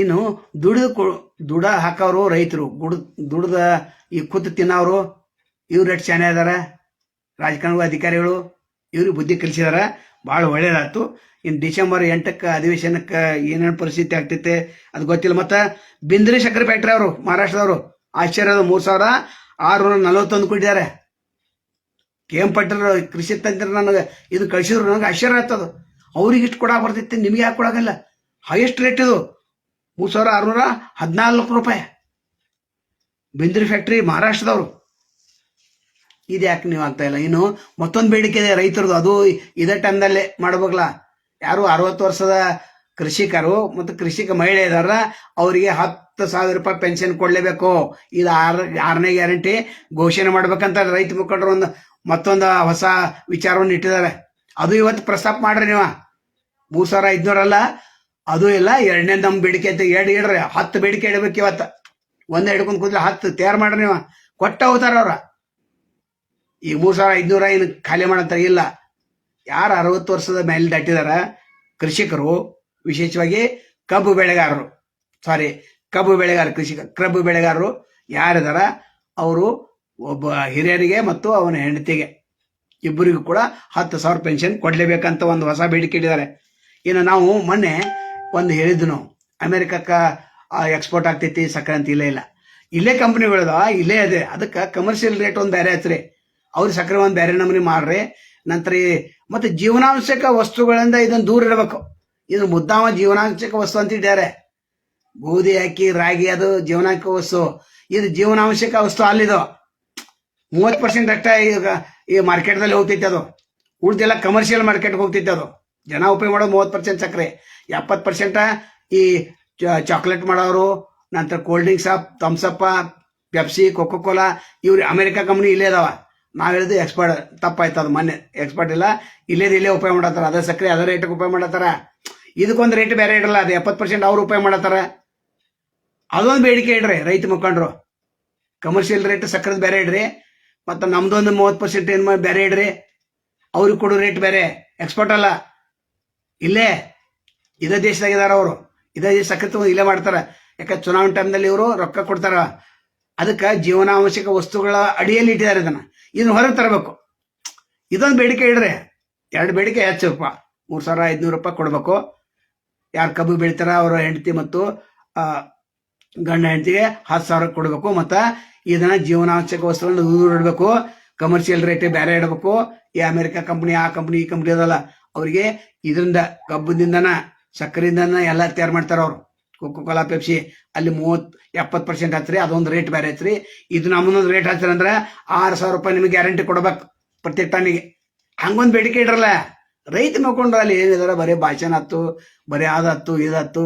ಇನ್ನು ದುಡಿದು ದುಡ ಹಾಕೋರು ರೈತರು. ಗುಡ್, ದುಡ್ದ ಈ ಕುತ್ತು ತಿನ್ನೋರು ಇವ್ರು ಎಷ್ಟು ಚೆನ್ನಾಗಿ ಅದಾರ, ರಾಜಕಾರಣ ಅಧಿಕಾರಿಗಳು ಇವ್ರಿಗೆ ಬುದ್ಧಿ ಕಲಿಸಿದಾರ, ಭಾಳ ಒಳ್ಳೇದಾಯ್ತು. ಇನ್ನು ಡಿಸೆಂಬರ್ ಎಂಟಕ್ಕೆ ಅಧಿವೇಶನಕ್ಕೆ ಏನೇನು ಪರಿಸ್ಥಿತಿ ಆಗ್ತೈತೆ ಅದು ಗೊತ್ತಿಲ್ಲ. ಮತ್ತು ಬಿಂದ್ರಿ ಸಕ್ಕರೆ ಫ್ಯಾಕ್ಟ್ರಿ ಅವರು, ಮಹಾರಾಷ್ಟ್ರದವರು, ಆಶ್ಚರ್ಯದ ಮೂರು ಸಾವಿರ ಆರುನೂರ ನಲವತ್ತೊಂದು ಕೊಟ್ಟಿದ್ದಾರೆ ಕೆ ಎಂ ಕೃಷಿ ತಂತ್ರ ನನಗೆ ಇದು ಕಳಿಸಿದ್ರು, ನನಗೆ ಆಶ್ಚರ್ಯ ಆಗ್ತದ ಅವ್ರಿಗೆ ಇಷ್ಟು ಕೊಡಕ್ಕೆ ಬರ್ತಿತ್ತು, ನಿಮಗೆ ಯಾಕೆ ಕೊಡೋಂಗಿಲ್ಲ ಹೈಯೆಸ್ಟ್ ರೇಟ್ ಇದು. ಮೂರು ಸಾವಿರ ಆರುನೂರ ಹದಿನಾಲ್ಕು ರೂಪಾಯಿ. ಬಿಂದ್ರಿ ಫ್ಯಾಕ್ಟ್ರಿ ಮಹಾರಾಷ್ಟ್ರದವರು. ಇದು ಯಾಕೆ ನೀವು ಆಗ್ತಾ ಇಲ್ಲ. ಇನ್ನು ಮತ್ತೊಂದು ಬೇಡಿಕೆ ಇದೆ ರೈತರದು. ಅದು ಇದೇ ಟೈಮ್ದಲ್ಲೇ ಮಾಡ್ಬೇಕಲ್ಲ. ಯಾರು ಅರವತ್ತು ವರ್ಷದ ಕೃಷಿಕರು ಮತ್ತು ಕೃಷಿಕ ಮಹಿಳೆ ಇದಾರ, ಅವರಿಗೆ ಹತ್ತು ಸಾವಿರ ರೂಪಾಯಿ ಪೆನ್ಷನ್ ಕೊಡಲೇಬೇಕು. ಇದು ಆರ್, ಆರನೇ ಗ್ಯಾರಂಟಿ ಘೋಷಣೆ ಮಾಡ್ಬೇಕಂತ ರೈತ ಮುಖಂಡರು ಒಂದು ಮತ್ತೊಂದು ಹೊಸ ವಿಚಾರವನ್ನು ಇಟ್ಟಿದ್ದಾರೆ. ಅದು ಇವತ್ತು ಪ್ರಸ್ತಾಪ ಮಾಡ್ರಿ ನೀವು. ಮೂರು ಸಾವಿರ ಐದುನೂರಲ್ಲ ಅದು ಇಲ್ಲ ಎರಡನೇ ನಮ್ಮ ಬೇಡಿಕೆ ಅಂತ ಎರಡು ಇಡ್ರಿ, ಹತ್ತು ಬೇಡಿಕೆ ಇಡಬೇಕು ಇವತ್ತು. ಒಂದೇ ಹಿಡ್ಕೊಂಡು ಕೂತ್ರೆ ಹತ್ತು, ತಯಾರು ಮಾಡ್ರಿ ನೀವು. ಕೊಟ್ಟ ಹೋಗ್ತಾರ ಅವ್ರ. ಈ ಮೂರು ಸಾವಿರ ಐದ್ನೂರ ಏನು ಖಾಲಿ ಮಾಡಂತಾರೆ? ಇಲ್ಲ. ಯಾರು ಅರವತ್ತು ವರ್ಷದ ಮೇಲೆ ದಾಟಿದಾರ? ಕೃಷಿಕರು, ವಿಶೇಷವಾಗಿ ಕಬ್ಬು ಬೆಳೆಗಾರರು. ಸಾರಿ ಕಬ್ಬು ಬೆಳೆಗಾರ, ಕೃಷಿಕ, ಕಬ್ಬು ಬೆಳೆಗಾರರು ಯಾರಿದಾರ? ಅವರು ಒಬ್ಬ ಹಿರಿಯರಿಗೆ ಮತ್ತು ಅವನ ಹೆಂಡತಿಗೆ. ಇಬ್ಬರಿಗೂ ಕೂಡ ಹತ್ತು ಸಾವಿರ ಪೆನ್ಷನ್ ಕೊಡಲೇಬೇಕಂತ ಒಂದು ಹೊಸ ಬೇಡಿಕೆ ಇಟ್ಟಿದ್ದಾರೆ. ಇನ್ನು ನಾವು ಮೊನ್ನೆ ಒಂದು ಹೇಳಿದ್ದು ನಾವು ಅಮೆರಿಕಕ್ಕೆ ಎಕ್ಸ್ಪೋರ್ಟ್ ಆಗ್ತೈತಿ, ಸಕ್ಕರೆ ಅಂತ ಇಲ್ಲೇ ಇಲ್ಲ. ಇಲ್ಲೇ ಕಂಪ್ನಿಗಳದ ಇಲ್ಲೇ ಇದೆ ಅದಕ್ಕೆ ಕಮರ್ಷಿಯಲ್ ರೇಟ್ ಒಂದು ಬೇರೆ ಐತ್ರಿ. ಅವ್ರ ಸಕ್ಕರೆ ಒಂದು ಬೇರೆ ನಮೂನಿ ಮಾಡ್ರಿ. ನಂತರ ಮತ್ತೆ ಜೀವನಾವಶ್ಯಕ ವಸ್ತುಗಳಿಂದ ಇದನ್ನು ದೂರ ಇಡಬೇಕು ಇದು ಮುದ್ದಾಮ ಜೀವನಾವಶ್ಯಕ ವಸ್ತು ಅಂತ ಇದ್ದಾರೆ ಗೋಧಿ ಅಕ್ಕಿ ರಾಗಿ ಅದು ಜೀವನಾಕ ವಸ್ತು. ಇದು ಜೀವನಾವಶ್ಯಕ ವಸ್ತು ಅಲ್ಲಿದು. ಮೂವತ್ತು ಪರ್ಸೆಂಟ್ ಅಷ್ಟ ಈಗ ಈ ಮಾರ್ಕೆಟ್ದಲ್ಲಿ ಹೋಗ್ತೈತೆ ಅದು. ಉಳ್ದೆಲ್ಲ ಕಮರ್ಷಿಯಲ್ ಮಾರ್ಕೆಟ್ಗೆ ಹೋಗ್ತೈತೆ ಅದು. ಜನ ಉಪಯೋಗ ಮಾಡೋದು ಮೂವತ್ತು ಪರ್ಸೆಂಟ್ ಸಕ್ಕರೆ. ಎಪ್ಪತ್ತು ಪರ್ಸೆಂಟ ಈ ಚಾಕ್ಲೇಟ್ ಮಾಡೋರು, ನಂತರ cold drinks ಥಮ್ಸಪ್ಪ Pepsi Coca Cola ಇವ್ರು ಅಮೆರಿಕ ಕಂಪ್ನಿ ಇಲ್ಲೇ ಅದಾವ ನಾವು ಹೇಳಿದ್ದು ಎಕ್ಸ್ಪರ್ಟ್ ತಪ್ಪಾಯ್ತು ಅದು ಮೊನ್ನೆ. ಎಕ್ಸ್ಪರ್ಟ್ ಇಲ್ಲ. ಇಲ್ಲೇ ಇಲ್ಲೇ ಉಪಯೋಗ ಮಾಡತ್ತಾರ. ಅದೇ ಸಕ್ಕರೆ, ಅದೇ ರೇಟಿಗೆ ಉಪಯೋಗ ಮಾಡತ್ತಾರ. ಇದಕ್ಕೊಂದು ರೇಟ್ ಬೇರೆ ಇಡಲ್ಲ ಅದು ಎಪ್ಪತ್ತು ಪರ್ಸೆಂಟ್ ಅವ್ರು ಉಪಯೋಗ ಮಾಡತ್ತಾರ. ಅದೊಂದು ಬೇಡಿಕೆ ಇಡ್ರಿ ರೈತ ಮುಖಂಡರು. ಕಮರ್ಷಿಯಲ್ ರೇಟ್ ಸಕ್ಕರೆ ಬೇರೆ ಇಡ್ರಿ. ಮತ್ತು ನಮ್ದೊಂದು ಮೂವತ್ತು ಪರ್ಸೆಂಟ್ ಏನು ಮಾಡಿ ಬೇರೆ ಇಡ್ರಿ. ಅವ್ರಿಗೆ ಕೊಡೋ ರೇಟ್ ಬೇರೆ. ಎಕ್ಸ್ಪರ್ಟ್ ಅಲ್ಲ. ಇಲ್ಲೇ, ಇದೇ ದೇಶದಾಗ ಇದಾರ ಅವರು. ಇದೇ ದೇಶ ತಗೊಂಡು ಇಲ್ಲೇ ಮಾಡ್ತಾರೆ. ಯಾಕೆ ಚುನಾವಣೆ ಟೈಮ್ನಲ್ಲಿ ಇವರು ರೊಕ್ಕ ಕೊಡ್ತಾರ. ಅದಕ್ಕೆ ಜೀವನಾವಶ್ಯಕ ವಸ್ತುಗಳ ಅಡಿಯಲ್ಲಿ ಇಟ್ಟಿದ್ದಾರೆ ಇದನ್ನ. ಇದನ್ನ ಹೊರಗೆ ತರಬೇಕು. ಇದೊಂದು ಬೇಡಿಕೆ ಇಡ್ರಿ. ಎರಡು ಬೇಡಿಕೆ ಹೆಚ್ಚು ರೂಪಾಯಿ ಮೂರು ಸಾವಿರ ಐದುನೂರು ರೂಪಾಯಿ ಕೊಡಬೇಕು. ಯಾರು ಕಬ್ಬು ಬೆಳಿತಾರ, ಅವರ ಹೆಂಡತಿ ಮತ್ತು ಗಂಡ ಹೆಂಡತಿಗೆ ಹತ್ತು ಸಾವಿರ ಕೊಡಬೇಕು. ಮತ್ತು ಇದನ್ನ ಜೀವನಾವಶ್ಯಕ ವಸ್ತುಗಳನ್ನ ದೂರ ಇಡಬೇಕು. ಕಮರ್ಷಿಯಲ್ ರೇಟ್ ಬೇರೆ ಇಡಬೇಕು. ಈ ಅಮೆರಿಕ ಕಂಪ್ನಿ ಆ ಕಂಪ್ನಿ ಈ ಕಂಪ್ನಿ ಅದಲ್ಲ. ಅವರಿಗೆ ಇದರಿಂದ ಕಬ್ಬದಿಂದನ, ಸಕ್ಕರೆಯಿಂದನ ಎಲ್ಲ ತಯಾರು ಮಾಡ್ತಾರ ಅವ್ರು. ಕೋಕೋ ಕೋಲಾ ಪೆಪ್ಸಿ ಅಲ್ಲಿ ಮೂವತ್ ಎಪ್ಪತ್ತು ಪರ್ಸೆಂಟ್ ಹಚ್ಚ್ರಿ ಅದೊಂದು ರೇಟ್ ಬೇರೆ ಐತ್ರಿ. ಇದು ನಮ್ಮನ್ನೊಂದು ರೇಟ್ ಹಾಕ್ತಾರಂದ್ರ ಆರು ಸಾವಿರ ರೂಪಾಯಿ ನಿಮಗೆ ಗ್ಯಾರಂಟಿ ಕೊಡ್ಬೇಕು ಪ್ರತಿ ಟನ್ನಿಗೆ ಹಂಗೊಂದು ಬೇಡಿಕೆ ಇಡ್ರಲ್ಲ. ರೈತ ನೋಡ್ಕೊಂಡ್ರ ಅಲ್ಲಿ ಏನಿದಾರ, ಬರೀ ಭಾಷಣ ಹತ್ತು ಬರೀ ಅದತ್ತು ಇದತ್ತು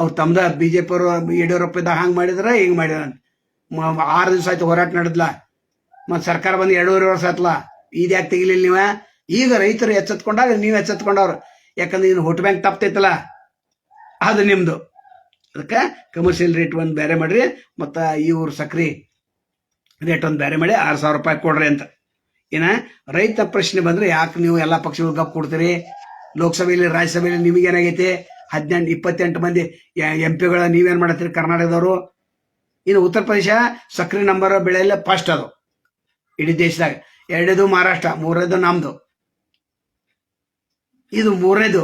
ಅವ್ರು ತಮ್ದ ಬಿ ಜೆ ಪಿ ಅವರು, ಯಡಿಯೂರಪ್ಪ ಇದ್ದಾಗ ಹಂಗೆ ಮಾಡಿದ್ರ, ಹಿಂಗೆ ಮಾಡಿದ್ರ. ಆರು ದಿವಸ ಆಯ್ತು ಹೋರಾಟ ನಡೆದ್ಲ. ಮತ್ತು ಸರ್ಕಾರ ಬಂದು ಎರಡೂವರೆ ವರ್ಷ ಆತ್ಲ. ಇದು ಯಾಕೆ ತೆಗಿಲಿಲ್ಲ ನೀವ? ಈಗ ರೈತರು ಎಚ್ಚೆತ್ಕೊಂಡಾಗ ನೀವು ಎಚ್ಚೆತ್ಕೊಂಡವ್ರು. ಯಾಕಂದ್ರೆ ಇನ್ನು ಹುಟ್ಟು ಬ್ಯಾಂಕ್ ತಪ್ತೈತಲ್ಲ? ಅದು ನಿಮ್ದು. ಅದಕ್ಕೆ ಕಮರ್ಷಿಯಲ್ ರೇಟ್ ಒಂದು ಬೇರೆ ಮಾಡ್ರಿ, ಮತ್ತು ಊರು ಸಕ್ರಿ ರೇಟ್ ಒಂದು ಬೇರೆ ಮಾಡಿ ಆರು ಸಾವಿರ ರೂಪಾಯಿ ಕೊಡ್ರಿ ಅಂತ. ಏನ? ರೈತ ಪ್ರಶ್ನೆ ಬಂದ್ರೆ ಯಾಕೆ ನೀವು ಎಲ್ಲ ಪಕ್ಷಗಳು ಗಪ್ ಕೊಡ್ತೀರಿ? ಲೋಕಸಭೆಯಲ್ಲಿ, ರಾಜ್ಯಸಭೆಯಲ್ಲಿ ನಿಮಗೇನಾಗೈತಿ ಹದಿನೆಂಟು, ಇಪ್ಪತ್ತೆಂಟು ಮಂದಿ ಎಂ ಪಿಗಳ ನೀವೇನು ಮಾಡತ್ತೀರಿ ಕರ್ನಾಟಕದವರು? ಇನ್ನು ಉತ್ತರ ಪ್ರದೇಶ ಸಕ್ರೆ ನಂಬರ್ ಬೆಳೆಯಲ್ಲ ಫಸ್ಟ್ ಅದು. ಇಡೀ ದೇಶದಾಗ. ಎರಡೇದು ಮಹಾರಾಷ್ಟ್ರ, ಮೂರನೇದು ನಮ್ದು. ಇದು ಮೂರನೇದು.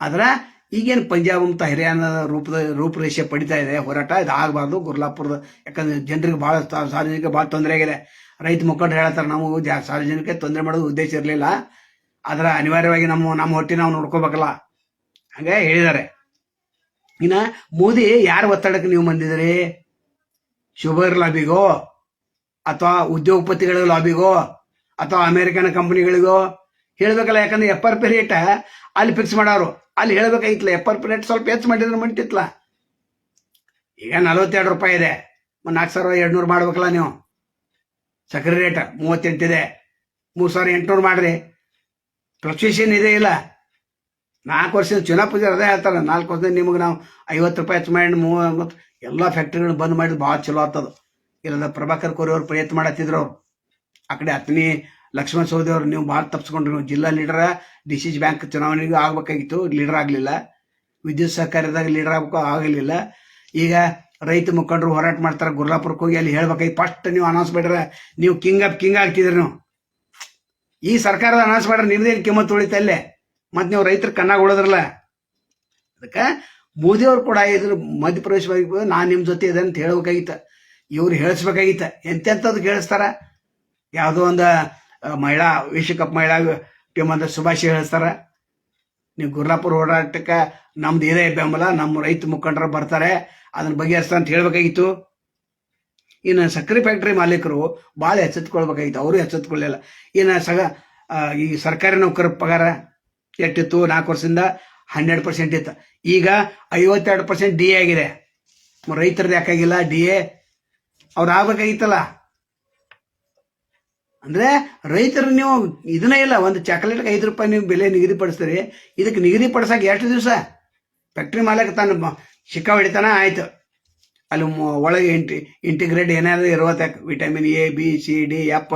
ಆದ್ರೆ ಈಗೇನು ಪಂಜಾಬ್ ಅಂತ ಹರಿಯಾಣದ ರೂಪದ ರೂಪರೇಷೆ ಪಡಿತಾ ಇದೆ, ಹೋರಾಟ ಇದು ಆಗಬಾರ್ದು. ಗುರ್ಲಾಪುರದ ಯಾಕಂದ್ರೆ ಜನರಿಗೆ ಭಾಳ ಸಾರ್ವಜನಿಕ ಭಾಳ ತೊಂದರೆ ಆಗಿದೆ. ರೈತ ಮುಖಂಡರು ಹೇಳ್ತಾರೆ ನಾವು ಸಾರ್ವಜನಿಕ ತೊಂದರೆ ಮಾಡೋದು ಉದ್ದೇಶ ಇರಲಿಲ್ಲ. ಆದ್ರೆ ಅನಿವಾರ್ಯವಾಗಿ ನಮ್ಮ ನಮ್ಮ ಹೊಟ್ಟೆ ನಾವು ನೋಡ್ಕೋಬೇಕಲ್ಲ. ಹಂಗೆ ಹೇಳಿದ್ದಾರೆ. ಇನ್ನ ಮೋದಿ ಯಾರ ಒತ್ತಡಕ್ಕೆ ನೀವು ಬಂದಿದ್ರಿ ಶುಗರ್ ಲಾಬಿಗೋ ಅಥವಾ ಉದ್ಯೋಗಪತಿಗಳ ಲಾಬಿಗೋ ಅಥವಾ ಅಮೆರಿಕನ್ ಕಂಪನಿಗಳಿಗೋ? ಹೇಳ್ಬೇಕಲ್ಲ, ಯಾಕಂದ್ರೆ ಎಫ್ ಆರ್ ರೇಟ್ ಅಲ್ಲಿ ಫಿಕ್ಸ್ ಮಾಡೋರು. ಅಲ್ಲಿ ಹೇಳ್ಬೇಕಾಗಿತ್ತಲ್ಲ ಎಫ್ ಆರ್ ರೇಟ್ ಸ್ವಲ್ಪ ಹೆಚ್ಚು ಮಾಡಿದ್ರೆ ಮಂಟಿತ್ಲ ಈಗ ನಲವತ್ತೆರಡು ರೂಪಾಯಿ ಇದೆ. ನಾಲ್ಕು ಸಾವಿರ ಎರಡ್ನೂರು ಮಾಡ್ಬೇಕಲ್ಲ ನೀವು. ಸಕ್ಕರೆ ರೇಟ್ ಮೂವತ್ತೆಂಟಿದೆ ಮೂರು ಸಾವಿರ ಎಂಟುನೂರು ಮಾಡಿರಿ. ಪ್ರೊಸೆಷನ್ ಇದೆ ಇಲ್ಲ. ನಾಲ್ಕು ವರ್ಷದ ಚುನಾವ್ ಪೂಜೆ ಅದೇ ಹೇಳ್ತಾರೆ. ನಾಲ್ಕು ವರ್ಷದ ನಿಮಗೆ ನಾವು ಐವತ್ತು ರೂಪಾಯಿ ಹೆಚ್ಚು ಮಾಡಿ, ಮೂವ ಎಲ್ಲ ಫ್ಯಾಕ್ಟ್ರಿಗಳನ್ನ ಬಂದ್ ಮಾಡಿದ್ ಭಾಳ ಚಲೋ ಆಗ್ತದೆ ಇಲ್ಲದ ಪ್ರಭಾಕರ್ ಕೋರಿ ಅವ್ರು ಪ್ರಯತ್ನ ಮಾಡತ್ತಿದ್ರು. ಅವ್ರು ಆ ಕಡೆ ಹತ್ತನೇ ಲಕ್ಷ್ಮಣ ಸೌದಿ ಅವ್ರು ನೀವು ಭಾಳ ತಪ್ಪಿಸ್ಕೊಂಡ್ರಿ ನೀವು ಜಿಲ್ಲಾ ಲೀಡರ್ ಡಿ ಸಿ ಬ್ಯಾಂಕ್ ಚುನಾವಣೆಗೂ ಆಗ್ಬೇಕಾಗಿತ್ತು ಲೀಡರ್ ಆಗಲಿಲ್ಲ. ವಿದ್ಯುತ್ ಸಹಕಾರದಾಗ ಲೀಡರ್ ಆಗ್ಬೇಕು, ಆಗಲಿಲ್ಲ. ಈಗ ರೈತ ಮುಖಂಡರು ಹೋರಾಟ ಮಾಡ್ತಾರೆ, ಗುರ್ಲಾಪುರಕ್ಕೆ ಹೋಗಿ ಅಲ್ಲಿ ಹೇಳ್ಬೇಕಾಗಿ ಫಸ್ಟ್ ನೀವು ಅನೌನ್ಸ್ ಮಾಡಿದ್ರೆ ನೀವು ಕಿಂಗ್ ಆಫ್ ಕಿಂಗ್ ಆಗ್ತಿದ್ರಿ ನೀವು. ಈ ಸರ್ಕಾರದ ಅನೌನ್ಸ್ ಮಾಡ್ರೆ ನಿಮ್ದೇನು ಕಿಮ್ಮತ್ತು ಉಳಿತಲ್ಲೇ ಮತ್ತು ನೀವು ರೈತರ ಕಣ್ಣಾಗ ಉಳಿದ್ರಲ್ಲ. ಅದಕ್ಕೆ ಮೋದಿಯವ್ರು ಕೂಡ ಇದ್ರ ಮಧ್ಯಪ್ರದೇಶವಾಗಿ ನಾನು ನಿಮ್ಮ ಜೊತೆ ಇದೆ ಅಂತ ಹೇಳ್ಬೇಕಾಗಿತ್ತ. ಇವ್ರು ಹೇಳಿಸ್ಬೇಕಾಗಿತ್ತು. ಎಂತೆಂಥದ್ದು ಕೇಳಿಸ್ತಾರ ಯಾವುದೋ ಒಂದು ಮಹಿಳಾ, ವಿಶ್ವಕಪ್ ಮಹಿಳಾ ಟೀಮ್ ಅಂತ ಶುಭಾಶಯ ಹೇಳಿಸ್ತಾರ ನೀವು ಗುರ್ಲಾಪುರ ಹೋರಾಟಕ್ಕೆ ನಮ್ದು ಇದೇ ಬೆಂಬಲ, ನಮ್ಮ ರೈತ ಮುಖಂಡರು ಬರ್ತಾರೆ. ಅದನ್ನ ಬಗೆಹರಿಸ ಅಂತ ಹೇಳ್ಬೇಕಾಗಿತ್ತು. ಇನ್ನು ಸಕ್ಕರೆ ಫ್ಯಾಕ್ಟ್ರಿ ಮಾಲೀಕರು ಭಾಳ ಎಚ್ಚೆತ್ಕೊಳ್ಬೇಕಾಗಿತ್ತು. ಅವರು ಎಚ್ಚೆತ್ಕೊಳ್ಳಿಲ್ಲ ಇನ್ನು ಸಗ ಈ ಸರ್ಕಾರಿ ನೌಕರ ಪಗಾರ ಎಷ್ಟಿತ್ತು? ನಾಲ್ಕು ವರ್ಷದಿಂದ ಹನ್ನೆರಡು ಪರ್ಸೆಂಟ್ ಇತ್ತು. ಈಗ ಐವತ್ತೆರಡು ಪರ್ಸೆಂಟ್ ಡಿ ಎ ಆಗಿದೆ. ರೈತರದ್ದು ಯಾಕಾಗಿಲ್ಲ? ಡಿ ಎ ಅವ್ರು ಆಗ್ಬೇಕಾಗಿತ್ತಲ್ಲ? ಅಂದ್ರೆ ರೈತರು ನೀವು ಇದನ್ನೇ ಇಲ್ಲ, ಒಂದು ಚಾಕ್ಲೇಟ್ಗೆ ಐದು ರೂಪಾಯಿ ನೀವು ಬೆಲೆ ನಿಗದಿಪಡಿಸ್ತೀರಿ, ಇದಕ್ಕೆ ನಿಗದಿಪಡಿಸಕ್ಕೆ ಎಷ್ಟು ದಿವಸ? ಫ್ಯಾಕ್ಟ್ರಿ ಮಾಲಕ ತಾನು ಶಿಕ್ಕ ಹೊಡಿತಾನ ಆಯ್ತು. ಅಲ್ಲಿ ಒಳಗೆ ಇಂಟಿ ಇಂಟಿಗ್ರೇಟ್ ಏನಾದ್ರೂ ಇರುವತ್ತೆ vitamin A B C D F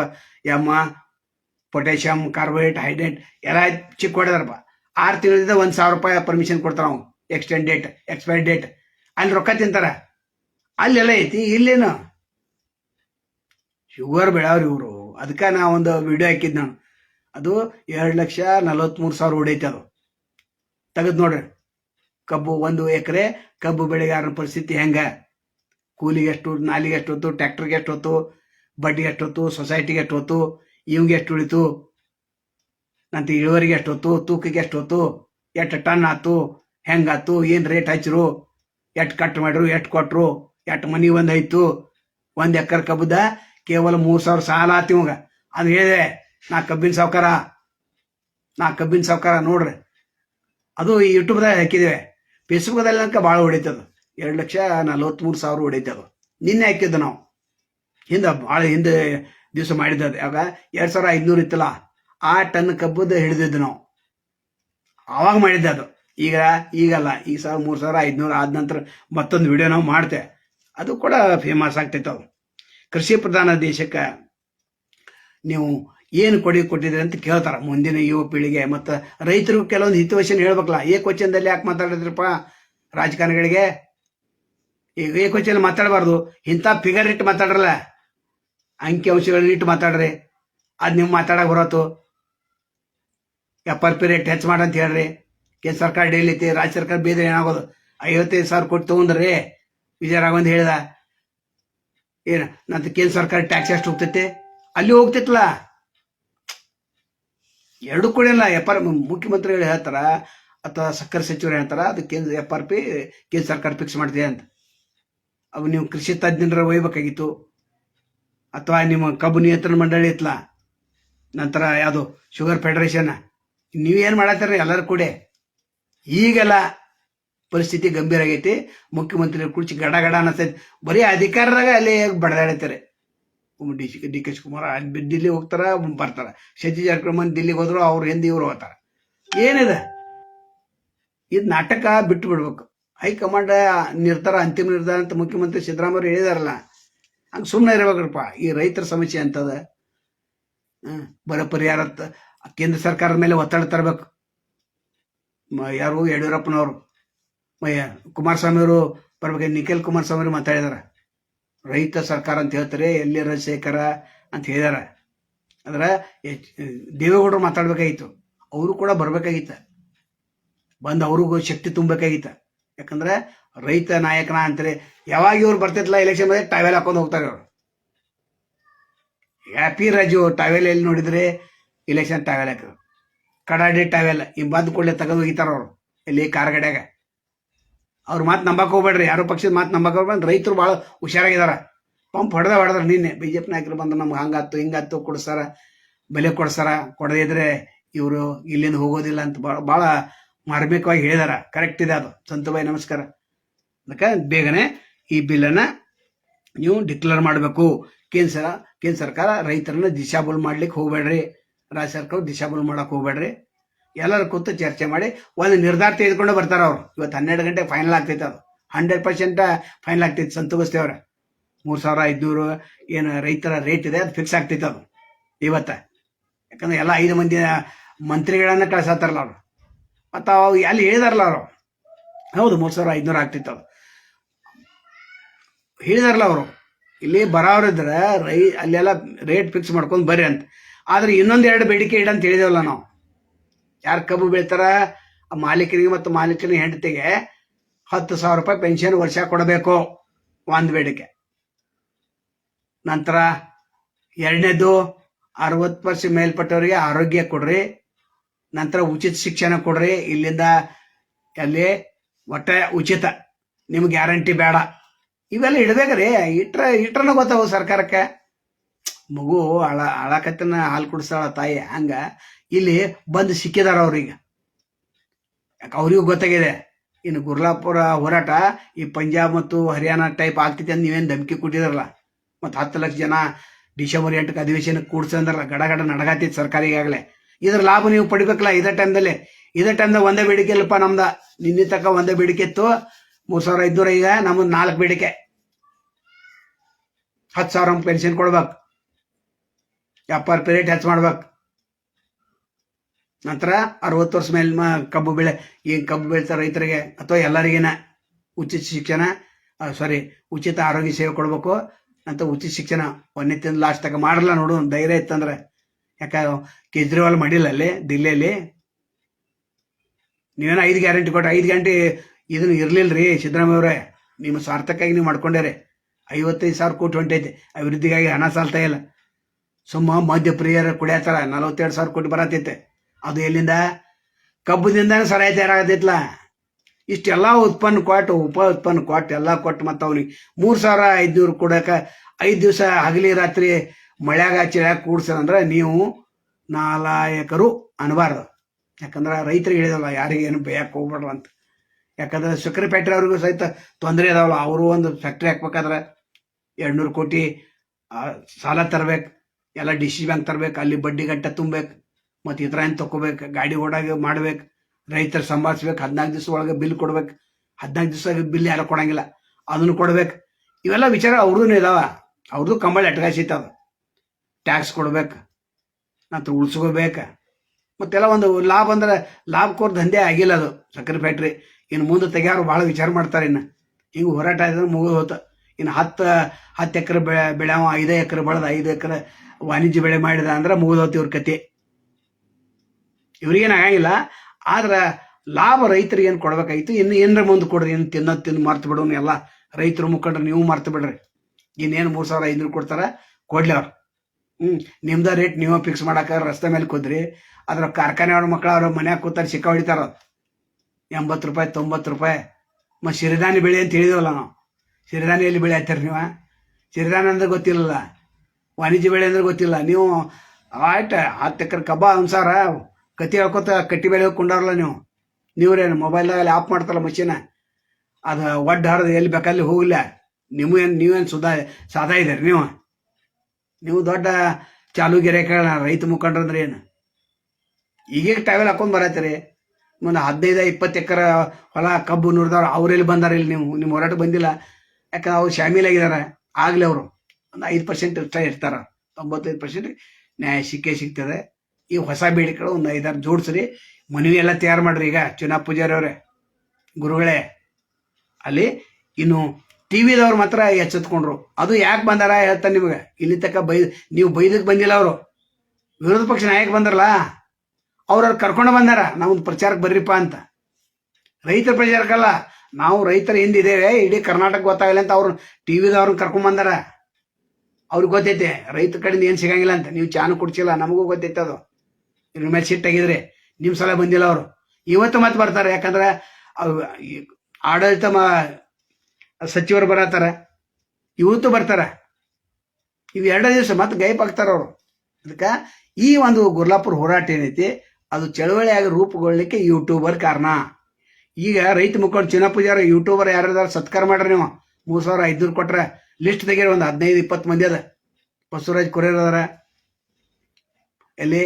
M potassium carbohydrate hydrate ಎಲ್ಲ ಚಿಕ್ಕ ಹೊಡೆದಾರಪ್ಪ. ಆರು ತಿಂಗಳಿಂದ ಒಂದು ಸಾವಿರ ರೂಪಾಯಿ ಪರ್ಮಿಷನ್ ಕೊಡ್ತಾರ ಅವ್ನು. ಎಕ್ಸ್ಟೆಂಡ್ ಡೇಟ್ ಎಕ್ಸ್ಪೈರಿ ಡೇಟ್ ಅಲ್ಲಿ ರೊಕ್ಕ ತಿಂತಾರ. ಅಲ್ಲೆಲ್ಲ ಐತಿ, ಇಲ್ಲೇನು? ಶುಗರ್ ಬೆಳೆಯವ್ರು ಇವರು. ಅದಕ್ಕೆ ನಾ ಒಂದು ವಿಡಿಯೋ ಹಾಕಿದ್ ನಾನು. ಅದು ಎರಡು ಲಕ್ಷ ನಲವತ್ತ್ಮೂರು ಸಾವಿರ ಹೊಡೈತೆ ಅದು. ತೆಗೆದು ನೋಡ್ರಿ. ಕಬ್ಬು ಒಂದು ಎಕರೆ, ಕಬ್ಬು ಬೆಳೆಗಾರನ ಪರಿಸ್ಥಿತಿ ಹೆಂಗೆ? ಕೂಲಿಗೆ ಎಷ್ಟು ನಾಲಿಗೆ ಎಷ್ಟು ಹೊತ್ತು ಟ್ಯಾಕ್ಟ್ರಿಗೆ ಎಷ್ಟು ಹೊತ್ತು, ಬಡ್ಡಿಗೆ ಎಷ್ಟು ಹೊತ್ತು, ಸೊಸೈಟಿಗೆ ಎಷ್ಟು ಹೊತ್ತು, ಇವ್ಗೆ ಎಷ್ಟು ಉಳಿತು? ನಂತ ಇಳುವರಿಗೆ ಎಷ್ಟು ಹೊತ್ತು, ತೂಕಕ್ಕೆ ಎಷ್ಟು ಹೊತ್ತು, ಎಷ್ಟು ಟನ್ ಆತು ಹೆಂಗಾತು ಏನು ರೇಟ್ ಹಚ್ಚರು ಎಷ್ಟು ಕಟ್ ಮಾಡ್ರು, ಎಷ್ಟು ಕೊಟ್ಟರು ಎಷ್ಟು ಮನಿ ಒಂದು ಆಯಿತು ಒಂದು ಎಕರೆ ಕಬ್ಬದ ಕೇವಲ ಮೂರು ಸಾವಿರ ಸಾಲ ಆತಿವಂಗ ಅದು ಹೇಳಿದೆ, ನಾ ಕಬ್ಬಿನ ಸಾವುಕಾರ, ನಾ ಕಬ್ಬಿನ ಸಾವುಕಾರ ನೋಡ್ರಿ. ಅದು ಯೂಟ್ಯೂಬ್ದಾಗ ಹಾಕಿದ್ದೇವೆ. ಫೇಸ್ಬುಕ್ದಲ್ಲಿ ಅನ್ಕ ಭಾಳ ಹೊಡಿತದು. ಎರಡು ಲಕ್ಷ ನಲವತ್ತ್ಮೂರು ಸಾವಿರ ಹೊಡಿತದು. ನಿನ್ನೆ ಹಾಕಿದ್ದು ನಾವು. ಹಿಂದೆ ಭಾಳ ಹಿಂದೆ ದಿವಸ ಮಾಡಿದ್ದು ಯಾವಾಗ ಎರಡು ಸಾವಿರ ಐದುನೂರು ಇತ್ತಲ್ಲ, ಆ ಟನ್ ಕಬ್ಬದ ಹಿಡಿದಿದ್ದು ನಾವು. ಆವಾಗ ಮಾಡಿದ್ದೆ ಅದು. ಈಗ, ಈಗಲ್ಲ ಈಗ ಸಾವಿರ, ಮೂರು ಸಾವಿರ ಐದುನೂರು ಆದ ನಂತರ ಮತ್ತೊಂದು ವಿಡಿಯೋ ನಾವು ಮಾಡ್ತೇವೆ ಅದು ಕೂಡ ಫೇಮಸ್ ಆಗ್ತೈತೆ ಅದು. ಕೃಷಿ ಪ್ರಧಾನ ದೇಶಕ್ಕೆ ನೀವು ಏನು ಕೊಡಿ ಕೊಟ್ಟಿದ್ರಿ ಅಂತ ಕೇಳ್ತಾರೆ. ಮುಂದಿನ ಯುವ ಪೀಳಿಗೆ ಮತ್ತು ರೈತರಿಗೂ ಕೆಲವೊಂದು ಹಿತವಚನ ಹೇಳ್ಬೇಕಲ್ಲ. ಏಕವಚನದಲ್ಲಿ ಯಾಕೆ ಮಾತಾಡಿದ್ರಪ್ಪ ರಾಜಕಾರಣಿಗಳಿಗೆ ಏಕವಚನ ಮಾತಾಡಬಾರ್ದು. ಇಂಥ ಫಿಗರ್ ಇಟ್ಟು ಮಾತಾಡ್ರಲ್ಲ. ಅಂಕಿ ಅಂಶಗಳನ್ನ ಇಟ್ಟು ಮಾತಾಡ್ರಿ. ಅದು ನೀವು ಮಾತಾಡಕ್ಕೆ ಬರೋತು ಎಫ್ ಆರ್ ಪಿ ರೇಟ್ ಅಂತ ಹೇಳ್ರಿ. ಕೇಂದ್ರ ಸರ್ಕಾರ ಡೇಲಿ ಐತಿ ರಾಜ್ಯ ಸರ್ಕಾರ ಬೇದ್ರೆ ಏನಾಗೋದು? ಐವತ್ತೈದು ಸಾವಿರ ಕೊಟ್ಟು ತಗೊಂಡ್ರಿ ವಿಜಯ ರಾಘವಂದ್ ಹೇಳ್ದ ಏನ ನಂತ ಕೇಂದ್ರ ಸರ್ಕಾರ ಟ್ಯಾಕ್ಸ್ ಎಷ್ಟು ಹೋಗ್ತೈತೆ? ಅಲ್ಲಿ ಹೋಗ್ತೈತಲ್ಲ. ಎರಡು ಕೂಡಲ್ಲ ಎಫ್ ಆರ್ ಮುಖ್ಯಮಂತ್ರಿಗಳು ಹೇಳ್ತಾರ, ಅಥವಾ ಸಕ್ಕರೆ ಸಚಿವರು ಹೇಳ್ತಾರ, ಅದು ಕೇಂದ್ರ, ಎಫ್ ಆರ್ ಪಿ ಕೇಂದ್ರ ಸರ್ಕಾರ ಫಿಕ್ಸ್ ಮಾಡಿದೆ ಅಂತ. ಅವು ನೀವು ಕೃಷಿ ತಜ್ಞರ ಒಯ್ಬೇಕಾಗಿತ್ತು. ಅಥವಾ ನಿಮ್ಮ ಕಬ್ಬು ನಿಯಂತ್ರಣ ಮಂಡಳಿ ಇತ್ತಲ್ಲ ನಂತರ ಯಾವುದು ಶುಗರ್ ಫೆಡರೇಷನ್ ನೀವೇನು ಮಾಡತ್ತೀರ? ಎಲ್ಲರೂ ಕೂಡ. ಈಗೆಲ್ಲ ಪರಿಸ್ಥಿತಿ ಗಂಭೀರ ಆಗೈತಿ. ಮುಖ್ಯಮಂತ್ರಿ ಕುರ್ಚಿ ಗಡ ಗಡ ಅನ್ನಿಸ್ತೈತಿ. ಬರೀ ಅಧಿಕಾರದಾಗ ಅಲ್ಲಿ ಬಡದಾಡತ್ತಾರೆ D C D K Shivakumar ಅಲ್ಲಿ ದಿಲ್ಲಿ ಹೋಗ್ತಾರ, ಬರ್ತಾರ. ಸತೀಶ್ ಜಾರಕಿಹೊಳಿ ದಿಲ್ಲಿಗೆ ಹೋದ್ರು ಅವ್ರು ಹಿಂದೆ ಇವ್ರು ಹೋಗ್ತಾರ ಏನಿದೆ? ಇದು ನಾಟಕ ಬಿಟ್ಟು ಬಿಡ್ಬೇಕು ಹೈಕಮಾಂಡ್ ನಿರ್ಧಾರ, ಅಂತಿಮ ನಿರ್ಧಾರ ಅಂತ ಮುಖ್ಯಮಂತ್ರಿ ಸಿದ್ದರಾಮಯ್ಯ ಹೇಳಿದಾರಲ್ಲ, ಹಂಗೆ ಸುಮ್ಮನೆ ಇರ್ಬೇಕ್ರಪ್ಪ ಈ ರೈತರ ಸಮಸ್ಯೆ ಅಂತದ ಬರ ಪರಿಹಾರ ಕೇಂದ್ರ ಸರ್ಕಾರದ ಮೇಲೆ ಒತ್ತಡ ತರಬೇಕು. ಯಾರು ಯಡಿಯೂರಪ್ಪನವರು. ಮಯ್ಯ ಕುಮಾರಸ್ವಾಮಿ ಅವರು ಬರ್ಬೇಕು ನಿಖಿಲ್ ಕುಮಾರಸ್ವಾಮಿ ಅವರು ಮಾತಾಡಿದಾರ. ರೈತ ಸರ್ಕಾರ ಅಂತ ಹೇಳ್ತಾರೆ, ಎಲ್ಲಿ ರಾಜಶೇಖರ ಅಂತ ಹೇಳಿದಾರ. ಅಂದ್ರೆ ದೇವೇಗೌಡರು ಮಾತಾಡ್ಬೇಕಾಗಿತ್ತು. ಅವರು ಕೂಡ ಬರ್ಬೇಕಾಗಿತ್ತ. ಬಂದು ಅವ್ರಿಗೂ ಶಕ್ತಿ ತುಂಬಬೇಕಾಗಿತ್ತ. ಯಾಕಂದ್ರೆ ರೈತ ನಾಯಕನ ಅಂತಾರೆ ಯಾವಾಗ ಇವ್ರು ಬರ್ತೈತಲ್ಲ ಎಲೆಕ್ಷನ್ ಮೇಲೆ ಟಾವೆಲ್ ಹಾಕೊಂಡು ಹೋಗ್ತಾರೆ ಅವರು. ಹ್ಯಾಪಿ ರಾಜು ಟಾವೆಲ್ ಎಲ್ಲಿ ನೋಡಿದ್ರೆ ಇಲೆಕ್ಷನ್ ಟಾವೆಲ್ ಹಾಕಿದ್ರು ಕಡಾಡಿ ಟಾವೆಲ್ ಈ ಬಂದ್ ಕೂಡಲೇ ತೆಗೆದು ಹೋಗಿತಾರ ಅವರು ಇಲ್ಲಿ ಕಾರ್ಗಡ್ಯಾಗ. ಅವ್ರ ಮಾತು ನಂಬಕ್ ಹೋಗ್ಬೇಡ್ರಿ, ಯಾರೋ ಪಕ್ಷದ ಮಾತು ನಂಬಕ್ ಹೋಗ್ಬೇಡ್ರಿ. ರೈತರು ಭಾಳ ಹುಷಾರಾಗಿದಾರ. ಪಂಪ್ ಹೊಡೆದ ಹೊಡೆದ್ರೆ ನಿನ್ನೆ ಬಿಜೆಪಿ ನಾಯಕರು ಬಂದು ನಮ್ಗೆ ಹಂಗಾತು, ಹಿಂಗಾತು ಕೊಡ್ಸಾರ ಬೆಲೆ ಕೊಡ್ಸಾರ ಕೊಡದೇ ಇದ್ರೆ ಇವರು ಇಲ್ಲಿಂದ ಹೋಗೋದಿಲ್ಲ ಅಂತ ಭಾಳ ಭಾಳ ಮಾರ್ಮಿಕವಾಗಿ ಹೇಳಿದಾರ ಕರೆಕ್ಟ್ ಇದೆ ಅದು. ಸಂತುಬಾಯಿ ನಮಸ್ಕಾರ. ಅದಕ್ಕೆ ಬೇಗನೆ ಈ ಬಿಲ್ಲನ್ನ ನೀವು ಡಿಕ್ಲೇರ್ ಮಾಡಬೇಕು. ಕೇಂದ್ರ ಸರ, ಕೇಂದ್ರ ಸರ್ಕಾರ ರೈತರನ್ನ ದಿಶಾಬುಲ್ ಮಾಡ್ಲಿಕ್ಕೆ ಹೋಗ್ಬೇಡ್ರಿ. ರಾಜ್ಯ ಸರ್ಕಾರ ದಿಶಾಬುಲ್ ಮಾಡಕ್ ಹೋಗ್ಬೇಡ್ರಿ. ಎಲ್ಲರೂ ಕೂತು ಚರ್ಚೆ ಮಾಡಿ ಒಂದು ನಿರ್ಧಾರ ತೆಗೆದುಕೊಂಡು ಬರ್ತಾರೆ ಅವ್ರು. ಇವತ್ತು ಹನ್ನೆರಡು ಗಂಟೆ ಫೈನಲ್ ಆಗ್ತೈತೆ ಅದು. ಹಂಡ್ರೆಡ್ ಪರ್ಸೆಂಟ್ ಫೈನಲ್ ಆಗ್ತೈತೆ ಸಂತೋಗಿಸ್ತೇವ್ರೆ ಮೂರು ಸಾವಿರ ಐದುನೂರು ಏನು ರೈತರ ರೇಟ್ ಇದೆ, ಅದು ಫಿಕ್ಸ್ ಆಗ್ತೈತೆ ಅದು. ಇವತ್ತು. ಯಾಕಂದ್ರೆ ಎಲ್ಲ ಐದು ಮಂದಿ ಮಂತ್ರಿಗಳನ್ನು ಕಳ್ಸತ್ತಾರಲ್ಲ ಅವರು. ಮತ್ತು ಅವು ಎಲ್ಲಿ ಹೇಳಿದಾರಲ್ಲ ಅವರು. ಹೌದು, ಮೂರು ಸಾವಿರ ಐದುನೂರು ಆಗ್ತಿತ್ತು ಅದು. ಹೇಳಿದಾರಲ್ಲ ಅವರು. ಇಲ್ಲಿ ಬರೋರಿದ್ರೆ ರೈ ಅಲ್ಲೆಲ್ಲ ರೇಟ್ ಫಿಕ್ಸ್ ಮಾಡ್ಕೊಂಡು ಬರ್ರಿ ಅಂತ. ಆದ್ರೆ ಇನ್ನೊಂದು ಎರಡು ಬೇಡಿಕೆ ಇಡಂತ ಹೇಳಿದೇವಲ್ಲ ನಾವು. ಯಾರು ಕಬ್ಬು ಬೆಳಿತಾರ? ಆ ಮಾಲೀಕರಿಗೆ ಮತ್ತು ಮಾಲೀಕನ ಹೆಂಡತಿಗೆ ಹತ್ತು ಸಾವಿರ ರೂಪಾಯಿ ಪೆನ್ಷನ್ ವರ್ಷ ಕೊಡಬೇಕು ಒಂದು ಬೇಡಿಕೆ. ನಂತರ ಎರಡನೇದು ಅರವತ್ತು ವರ್ಷ ಮೇಲ್ಪಟ್ಟವರಿಗೆ ಆರೋಗ್ಯ ಕೊಡ್ರಿ. ನಂತರ ಉಚಿತ ಶಿಕ್ಷಣ ಕೊಡ್ರಿ. ಇಲ್ಲಿಂದ ಅಲ್ಲಿ ಒಟ್ಟ ಉಚಿತ. ನಿಮ್ಗೆ ಗ್ಯಾರಂಟಿ ಬೇಡ. ಇವೆಲ್ಲ ಇಡ್ಬೇಕ್ರಿ ಇಟ್ರ, ಇಟ್ರನ ಗೊತ್ತಾವು ಸರ್ಕಾರಕ್ಕೆ. ಮಗು ಅಳ, ಅಳಕತ್ತನ ಹಾಲು ಕುಡಿಸ್ತಾಳ ತಾಯಿ. ಹಂಗ ಇಲ್ಲಿ ಬಂದು ಸಿಕ್ಕಿದಾರ ಅವ್ರಿಗೆ. ಯಾಕೆ ಅವ್ರಿಗೂ ಗೊತ್ತಾಗಿದೆ, ಇನ್ನು ಗುರ್ಲಾಪುರ ಹೋರಾಟ ಈ ಪಂಜಾಬ್ ಮತ್ತು ಹರಿಯಾಣ ಟೈಪ್ ಆಗ್ತೈತೆ ಅಂತ ನೀವೇನು ಧಮಕಿ ಕೊಟ್ಟಿದಾರಲ್ಲ. ಮತ್ತು ಹತ್ತು ಲಕ್ಷ ಜನ ಡಿಸೆಂಬರ್ ಎಂಟಕ್ಕೆ ಅಧಿವೇಶನಕ್ಕೆ ಕೂಡ್ಸಂದ್ರಲ್ಲ, ಗಡ ಗಡ ನಡಗಾತೈತಿ ಸರ್ಕಾರ ಈಗಾಗಲೇ ಇದ್ರ ಲಾಭ ನೀವು ಪಡಿಬೇಕಲ್ಲ, ಇದೇ ಟೈಮ್ದಲ್ಲಿ ಇದೇ ಟೈಮ್ದಾಗ ಒಂದೇ ಬೇಡಿಕೆ ಇಲ್ಲಪ್ಪ ನಮ್ದು. ನಿನ್ನೆ ತಕ್ಕ ಒಂದೇ ಬೇಡಿಕೆ ಇತ್ತು. ಮೂರ್ ಸಾವಿರ ಐದ್ನೂರ ಈಗ ನಮ್ಮದು ನಾಲ್ಕು ಬೇಡಿಕೆ. ಹತ್ತು ಸಾವಿರ ಪೆನ್ಷನ್ ಕೊಡ್ಬೇಕು. ವ್ಯಾಪಾರ ರೇಟ್ ಹೆಚ್ಚು ಮಾಡ್ಬೇಕು. ನಂತರ ಅರವತ್ತು ವರ್ಷ ಮೇಲೆ ಕಬ್ಬು ಬೆಳೆ, ಏನು ಕಬ್ಬು ಬೆಳೀತಾರೆ ರೈತರಿಗೆ ಅಥವಾ ಎಲ್ಲರಿಗೇನ ಉಚಿತ ಶಿಕ್ಷಣ ಸಾರಿ ಉಚಿತ ಆರೋಗ್ಯ ಸೇವೆ ಕೊಡಬೇಕು. ಅಂತ ಉಚಿತ ಶಿಕ್ಷಣ ಒಂದನೇ ತಿಂದು ಲಾಸ್ಟ್ ತಗ ಮಾಡಲ್ಲ ನೋಡು ಧೈರ್ಯ ಇತ್ತಂದ್ರೆ ಯಾಕ, ಕೇಜ್ರಿವಾಲ್ ಮಾಡಿಲ್ಲ ಅಲ್ಲಿ, ದಿಲ್ಲಿಯಲ್ಲಿ. ನೀವೇನು ಐದು ಗ್ಯಾರಂಟಿ ಕೊಟ್ಟು ಐದು ಗಂಟೆ ಇದನ್ನು ಇರಲಿಲ್ಲ ರೀ ಸಿದ್ದರಾಮಯ್ಯ ಅವರೇ. ನಿಮ್ಮ ಸ್ವಾರ್ಥಕ್ಕಾಗಿ ನೀವು ಮಾಡ್ಕೊಂಡೇರಿ. ಐವತ್ತೈದು ಸಾವಿರ ಕೋಟಿ ಹೊಂಟೈತೆ, ಅಭಿವೃದ್ಧಿಗಾಗಿ ಹಣ ಸಾಲ್ತಾ ಇಲ್ಲ. ಸುಮ್ಮ ಮಧ್ಯಪ್ರಿಯರ ಕುಡಿಯತ್ತಾರ ನಲವತ್ತೆರಡು ಸಾವಿರ ಕೋಟಿ ಬರತೈತೆ. ಅದು ಎಲ್ಲಿಂದ? ಕಬ್ಬದಿಂದ ಸರಾಯಿ ತಯಾರಾಗತೈತ್ಲ? ಇಷ್ಟೆಲ್ಲ ಉತ್ಪನ್ನ ಕೊಟ್ಟು, ಉಪ ಉತ್ಪನ್ನ ಕೊಟ್ಟು, ಎಲ್ಲ ಕೊಟ್ಟು ಮತ್ತು ಅವ್ನಿಗೆ ಮೂರು ಸಾವಿರ ಐದುನೂರು ಕೊಡಕ್ಕೆ ಐದು ದಿವಸ ಹಗಲಿ ರಾತ್ರಿ ಮಳ್ಯಾಗ ಚಳ್ಯಾಗ ಕೂಡ್ಸಂದ್ರೆ ನೀವು ನಾಲಾಯಕರು ಅನ್ಬಾರ್ದು. ಯಾಕಂದ್ರೆ ರೈತರಿಗೆ ಹೇಳಿದಲ್ಲ, ಯಾರಿಗೆ ಏನು ಬೇಯಕ್ಕೆ ಹೋಗ್ಬೇಡ್ರು ಅಂತ. ಯಾಕಂದ್ರೆ ಸಕ್ಕರೆ ಫ್ಯಾಕ್ಟ್ರಿ ಅವ್ರಿಗೂ ಸಹಿತ ತೊಂದರೆ ಇದಾವಲ್ಲ ಅವರು ಒಂದು ಫ್ಯಾಕ್ಟ್ರಿ ಹಾಕ್ಬೇಕಾದ್ರೆ ಎರಡ್ನೂರು ಕೋಟಿ ಸಾಲ ತರ್ಬೇಕು, ಎಲ್ಲ ಡಿ ಬ್ಯಾಂಕ್ ತರ್ಬೇಕು, ಅಲ್ಲಿ ಬಡ್ಡಿ ಗಟ್ಟ ತುಂಬೇಕು ಮತ್ತು ಇತರ ಏನು ಗಾಡಿ ಓಡಾಗ ಮಾಡ್ಬೇಕು. ರೈತರು ಸಂಭಾಳಿಸ್ಬೇಕು. ಹದಿನಾಲ್ಕು ದಿವಸ ಒಳಗೆ ಬಿಲ್ ಕೊಡ್ಬೇಕು. ಹದಿನಾಲ್ಕು ದಿವಸ ಬಿಲ್ ಯಾರು ಕೊಡಂಗಿಲ್ಲ. ಅದನ್ನು ಕೊಡ್ಬೇಕು. ಇವೆಲ್ಲ ವಿಚಾರ ಅವ್ರದ್ದು ಇದಾವ. ಅವ್ರದ್ದು ಕಂಬಳ ಎಟ್ಗಾಸಿತ್ತು ಅದು ಟ್ಯಾಕ್ಸ್ ಕೊಡ್ಬೇಕು. ನಂತರ ಉಳ್ಸ್ಕೋಬೇಕು. ಮತ್ತೆಲ್ಲ ಒಂದು ಲಾಭ ಅಂದ್ರೆ ಲಾಭಕೋರ್ ದಂಧೆ ಆಗಿಲ್ಲ ಅದು. ಸಕ್ಕರೆ ಫ್ಯಾಕ್ಟ್ರಿ. ಇನ್ನು ಮುಂದೆ ತೆಗಿಯಾರು ಭಾಳ ವಿಚಾರ ಮಾಡ್ತಾರೆ ಇನ್ನು. ಹಿಂಗೆ ಹೋರಾಟ ಇದ್ರೆ ಮುಗಿದು ಹೋತ. ಇನ್ನು ಹತ್ತು ಹತ್ತು ಎಕರೆ ಬೆಳೆ ಬೆಳೆವ ಐದು ಎಕರೆ, ಬೆಳೆದ ಐದು ಎಕರೆ ವಾಣಿಜ್ಯ ಬೆಳೆ ಮಾಡಿದ ಅಂದ್ರೆ ಮುಗಿದು ಹೋತು ಇವ್ರ ಕತೆ ಇವ್ರಿಗೇನು ಆಗಂಗಿಲ್ಲ, ಆದ್ರೆ ಲಾಭ ರೈತರಿಗೆ ಏನು ಕೊಡ್ಬೇಕಾಯ್ತು? ಇನ್ನು ಏನರ ಮುಂದೆ ಕೊಡ್ರಿ, ಏನು ತಿನ್ನೋದು ತಿಂದು ಮರ್ತು ಬಿಡೋನು ಎಲ್ಲ ರೈತರು ಮುಖಂಡ್ರೆ ನೀವು ಮರ್ತು ಬಿಡ್ರಿ. ಇನ್ನೇನು ಮೂರು ಸಾವಿರ ಐನೂರು ಕೊಡ್ತಾರೆ, ಕೊಡ್ಲಿ ಅವ್ರು. ಹ್ಞೂ ನಿಮ್ದ ರೇಟ್ ನೀವು ಫಿಕ್ಸ್ ಮಾಡಕ್ಕೆ ರಸ್ತೆ ಮೇಲೆ ಕುದ್ರಿ ಅದ್ರ ಕಾರ್ಖಾನೆ ಅವ್ರ ಮಕ್ಕಳು ಅವ್ರ ಮನ್ಯಾಗ ಕೂತಾರೆ ಸಿಕ್ಕ ಹೊಡಿತಾರ. ಎಂಬತ್ತು ರೂಪಾಯಿ, ತೊಂಬತ್ತು ರೂಪಾಯಿ. ಮತ್ತು ಸಿರಿಧಾನ್ಯ ಬೆಳೆ ಅಂತ ಹೇಳಿದವಲ್ಲ ನಾವು. ಸಿರಿಧಾನ್ಯ ಎಲ್ಲಿ ಬೆಳೆ ಹತ್ತೀರಿ ನೀವು? ಸಿರಿಧಾನ್ಯ ಅಂದ್ರೆ ಗೊತ್ತಿಲ್ಲಲ್ಲ. ವಾಣಿಜ್ಯ ಬೆಳೆ ಅಂದ್ರೆ ಗೊತ್ತಿಲ್ಲ. ನೀವು ಆಯ್ತು, ಹತ್ತು ಎಕರೆ ಕಬ್ಬ ಅನ್ಸಾರ ಕತ್ತಿ ಹೇಳ್ಕೊತ ಕಟ್ಟಿ ಬೆಳೆ ಕುಂಡಾರಲ್ಲ ನೀವು? ನೀವ್ರೇನು ಮೊಬೈಲ್ದಾಗ ಆಫ್ ಮಾಡ್ತಾರಲ್ಲ ಮಷಿನ ಅದು ಒಡ್ಡ ಹರಿದು ಎಲ್ಲಿ ಬೇಕಲ್ಲಿ ಹೋಗಿಲ್ಲ. ನೀವು ಏನು, ನೀವೇನು ಸುಧಾ ಸಾದಾ ಇದ್ದೀರಿ ನೀವು? ನೀವು ದೊಡ್ಡ ಚಾಲು ಕೇಳ, ರೈತ ಮುಖಂಡ್ರಂದ್ರೆ ಏನು? ಈಗೀಗ ಟ್ರಾವೆಲ್ ಹಾಕೊಂಡು ಬರತ್ತೀರಿ. ಮುಂದೆ ಹದಿನೈದು, ಇಪ್ಪತ್ತು ಎಕರೆ ಹೊಲ, ಕಬ್ಬು ನುರಿದವ್ರು ಅವ್ರೆಲ್ಲಿ ಬಂದಾರ ಇಲ್ಲಿ ನೀವು? ನಿಮ್ಮ ಹೋರಾಟ ಬಂದಿಲ್ಲ. ಯಾಕಂದ್ರೆ ಅವ್ರು ಶಾಮೀಲಾಗಿದ್ದಾರೆ ಆಗಲಿ ಅವರು. ಒಂದು ಐದು ಪರ್ಸೆಂಟ್ ಇಷ್ಟ ಇರ್ತಾರ. ತೊಂಬತ್ತೈದು ಪರ್ಸೆಂಟ್ ನ್ಯಾಯ ಸಿಕ್ಕೇ ಸಿಗ್ತದೆ. ಈ ಹೊಸ ಬೇಡಿಕೆಗಳು ಒಂದು ಐದಾರು ಜೋಡಿಸ್ರಿ ಮನವಿ ಎಲ್ಲ ತಯಾರು ಮಾಡ್ರಿ ಈಗ ಚುನಾ ಪೂಜಾರಿ ಅವರೇ. ಗುರುಗಳೇ, ಅಲ್ಲಿ ಇನ್ನು ಟಿ ವಿದವ್ರು ಮಾತ್ರ ಎಚ್ಚೆತ್ಕೊಂಡ್ರು. ಅದು ಯಾಕೆ ಬಂದಾರ ಹೇಳ್ತಾನೆ ನಿಮಗೆ. ಇಲ್ಲಿ ತಕ್ಕ ಬೈ, ನೀವು ಬೈದಕ್ಕೆ ಬಂದಿಲ್ಲ ಅವರು. ವಿರೋಧ ಪಕ್ಷ ನಾಯಕ ಬಂದ್ರಲ್ಲ ಅವ್ರವ್ರು ಕರ್ಕೊಂಡು ಬಂದಾರ. ನಾವು ಪ್ರಚಾರಕ್ಕೆ ಬರ್ರಿಪ್ಪ ಅಂತ. ರೈತರ ಪ್ರಚಾರಕ್ಕಲ್ಲ, ನಾವು ರೈತರ ಹಿಂದಿದ್ದೇವೆ ಇಡೀ ಕರ್ನಾಟಕ ಗೊತ್ತಾಗಲ್ಲ ಅಂತ ಅವ್ರು ಟಿ ವಿದವ್ರನ್ನ ಕರ್ಕೊಂಡು ಬಂದಾರ. ಅವ್ರಿಗೆ ಗೊತ್ತೈತೆ ರೈತರ ಕಡೆಯಿಂದ ಏನು ಸಿಗಂಗಿಲ್ಲ ಅಂತ. ನೀವು ಚಾನು ಕುಡ್ಸಿಲ್ಲ, ನಮಗೂ ಗೊತ್ತೈತೆ ಅದು. ಇದ್ರ ಮೇಲೆ ಸಿಟ್ಟಾಗಿದ್ರೆ ನಿಮ್ಮ ಸಲ ಬಂದಿಲ್ಲ ಅವರು. ಇವತ್ತು ಮತ್ತೆ ಬರ್ತಾರೆ, ಯಾಕಂದ್ರೆ ಆಡಳಿತ ಮ ಸಚಿವರು ಬರತ್ತಾರ. ಇವತ್ತು ಬರ್ತಾರ. ಇವು ಎರಡು ದಿವಸ ಮತ್ತೆ ಗೈಪ್ ಆಗ್ತಾರ ಅವರು. ಅದಕ್ಕೆ ಈ ಒಂದು ಗುರ್ಲಾಪುರ ಹೋರಾಟ ಏನೈತಿ, ಅದು ಚಳವಳಿಯಾಗಿ ರೂಪುಗೊಳ್ಳಲಿಕ್ಕೆ ಯೂಟ್ಯೂಬರ್ ಕಾರಣ. ಈಗ ರೈತ ಮುಖಂಡ ಚಿನ್ನ ಯೂಟ್ಯೂಬರ್ ಯಾರ್ಯಾರು ಸತ್ಕಾರ ಮಾಡ್ರಿ ನೀವು? ಮೂರು ಸಾವಿರ ಐದುನೂರು ಕೊಟ್ರೆ ಲಿಸ್ಟ್ ತೆಗೀರಿ ಒಂದು ಹದಿನೈದು, ಇಪ್ಪತ್ತು ಮಂದಿ ಅದ. ಬಸವರಾಜ್ ಕೊರೇರ್ ಅದಾರ. ಎಲ್ಲಿ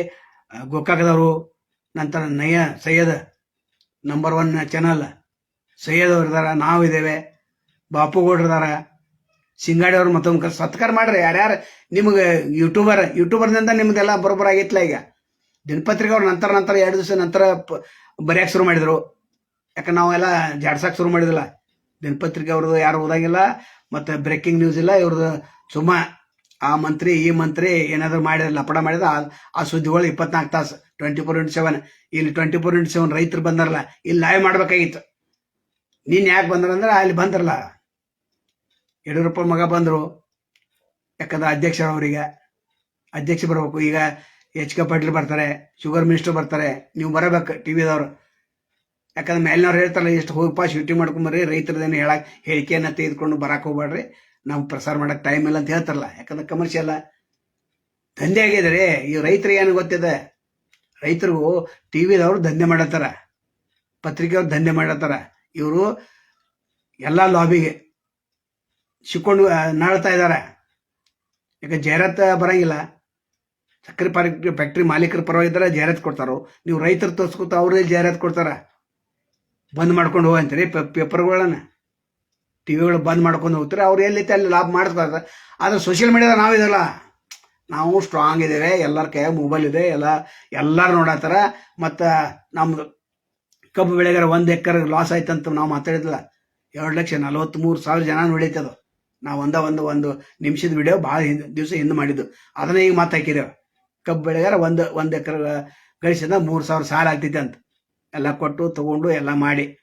ಗೋಕಾಕದವರು ನಂತರ ನಯ Syed number one channel Sayyad ಅವ್ರು ಇದಾರ, ನಾವು ಇದ್ದೇವೆ ಬಾಪುಗೌಡ್ರು ಇದಾರ. ಸಿಂಗಾಡಿ ಅವ್ರು ಮತ್ತೊಂದು ಸತ್ಕಾರ ಮಾಡ್ರಿ. ಯಾರ್ಯಾರು ನಿಮಗೆ ಯೂಟ್ಯೂಬರ್ ಯೂಟ್ಯೂಬರ್ನಿಂದ ನಿಮ್ದೆಲ್ಲ ಬರೋಬ್ಬರ ಆಗಿತ್ತಲ್ಲ ಈಗ? ದಿನಪತ್ರಿಕೆ ಅವ್ರು ನಂತರ ನಂತರ ಎರಡು ದಿವಸ ನಂತರ ಪ- ಬರ್ಯಾಕ್ ಶುರು ಮಾಡಿದ್ರು. ಯಾಕಂದ್ರೆ ನಾವೆಲ್ಲ ಜಾಡ್ಸಕ್ ಶುರು ಮಾಡಿದಿಲ್ಲ. ದಿನಪತ್ರಿಕೆ ಅವ್ರದ್ದು ಯಾರು ಓದಂಗಿಲ್ಲ, ಮತ್ತೆ ಬ್ರೇಕಿಂಗ್ ನ್ಯೂಸ್ ಇಲ್ಲ ಇವ್ರದ್ದು ಸುಮ್ಮ ಆ ಮಂತ್ರಿ, ಈ ಮಂತ್ರಿ ಏನಾದ್ರು ಮಾಡಿದ್ರೆ, ಲಪಡ ಮಾಡಿದ್ರೆ ಆ- ಸುದ್ದಿಗಳು ಇಪ್ಪತ್ನಾಲ್ಕು ತಾಸು ಟ್ವೆಂಟಿ ಫೋರ್ ಇಂಟು ಸೆವೆನ್ ಇಲ್ಲಿ ಟ್ವೆಂಟಿ ಫೋರ್ ಇಂಟು ಸೆವೆನ್ ರೈತರು ಬಂದಾರಲ್ಲ, ಇಲ್ಲಿ ಲಾಯ್ ಮಾಡ್ಬೇಕಾಗಿತ್ತು. ನೀನ್ ಯಾಕೆ ಬಂದ್ರಂದ್ರೆ, ಅಲ್ಲಿ ಬಂದ್ರಲ್ಲ. ಯಡಿಯೂರಪ್ಪ ಮಗ ಬಂದರು. ಯಾಕಂದ್ರೆ ಅಧ್ಯಕ್ಷರು ಅವರಿಗೆ. ಅಧ್ಯಕ್ಷ ಬರಬೇಕು. ಈಗ ಎಚ್ ಕೆ ಪಾಟೀಲ್ ಬರ್ತಾರೆ, ಶುಗರ್ ಮಿನಿಸ್ಟರ್ ಬರ್ತಾರೆ. ನೀವು ಬರಬೇಕು ಟಿ ವಿದವ್ರು. ಯಾಕಂದ್ರೆ ಮೇಲಿನವ್ರು ಹೇಳ್ತಾರಲ್ಲ ಎಷ್ಟು ಹೋಗಪ್ಪ ಶೂಟಿಂಗ್ ಮಾಡ್ಕೊಂಬರ್ರಿ ರೈತರದೇನು ಹೇಳಕ್ ಹೇಳಿಕೆಯನ್ನ ತೆಗೆದುಕೊಂಡು ಬರಕ್ಕೆ ಹೋಗ್ಬೇಡ್ರಿ. ನಾವು ಪ್ರಸಾರ ಮಾಡಕ್ ಟೈಮ್ ಇಲ್ಲ ಅಂತ ಹೇಳ್ತಾರಲ್ಲ, ಯಾಕಂದ್ರೆ ಕಮರ್ಷಿಯಲ್ ದಂಧೆ ಆಗಿದ್ರೆ ಈ ರೈತರಿಗೆ ಏನು ಗೊತ್ತಿದೆ? ರೈತರಿಗೂ ಟಿ ವಿದವರು ದಂಧೆ ಮಾಡತ್ತಾರ, ಪತ್ರಿಕೆಯವ್ರು ದಂಧೆ ಮಾಡತ್ತಾರ. ಇವರು ಎಲ್ಲ ಲಾಬಿಗೆ ಸಿಕ್ಕೊಂಡು ನಾಳ್ತಾ ಇದ್ದಾರೆ ಯಾಕೆ ಜಾಹೀರಾತ್ ಬರಂಗಿಲ್ಲ. ಸಕ್ಕರೆ ಫ್ಯಾಕ್ಟ್ರಿ ಫ್ಯಾಕ್ಟ್ರಿ ಮಾಲೀಕರ ಪರವಾಗಿದ್ದಾರೆ ಜಾಹೀರಾತ್ ಕೊಡ್ತಾರೋ. ನೀವು ರೈತರು ತೋರ್ಸ್ಕೊತ ಅವರೇ ಜಾಹೀರಾತ್ ಕೊಡ್ತಾರ. ಬಂದ್ ಮಾಡ್ಕೊಂಡು ಹೋಗಂತೀರಿ ಪೇಪರ್ಗಳನ್ನ ಟಿವಿಗಳು ಬಂದ್ ಮಾಡ್ಕೊಂಡು ಹೋಗ್ತಾರೆ. ಅವ್ರು ಎಲ್ಲೈತೆ ಅಲ್ಲಿ ಲಾಭ ಮಾಡ್ತಾರೆ ಆದ್ರೆ ಸೋಷಿಯಲ್ ಮೀಡಿಯಾದ ನಾವಿದಲ್ಲ. ನಾವು ಸ್ಟ್ರಾಂಗ್ ಇದ್ದೇವೆ ಎಲ್ಲರ ಕೈಯಾಗ ಮೊಬೈಲ್ ಇದೆ. ಎಲ್ಲ, ಎಲ್ಲರೂ ನೋಡತ್ತಾರ. ಮತ್ತು ನಮ್ದು ಕಬ್ಬು ಬೆಳೆಗಾರ ಒಂದು ಎಕರೆ ಲಾಸ್ ಆಯ್ತಂತ ನಾವು ಮಾತಾಡಿದ್ಲ ಎರಡು ಲಕ್ಷ ನಲವತ್ತ್ಮೂರು ಸಾವಿರ ಜನ ನೋಡೈತದು ನಾವು ಒಂದ, ಒಂದು ಒಂದು ನಿಮಿಷದ ವಿಡಿಯೋ ಭಾಳ ಹಿಂದೆ, ದಿವಸ ಹಿಂದೆ ಮಾಡಿದ್ದು. ಅದನ್ನ ಈಗ ಮಾತು ಕಬ್ಬು ಬೆಳೆಗಾರ ಒಂದು ಒಂದು ಎಕರೆ ಗಳಿಸಿದ ಮೂರು ಸಾವಿರ ಸಾಲ ಆಗ್ತೈತೆ ಅಂತ. ಎಲ್ಲ ಕೊಟ್ಟು, ತಗೊಂಡು, ಎಲ್ಲ ಮಾಡಿ.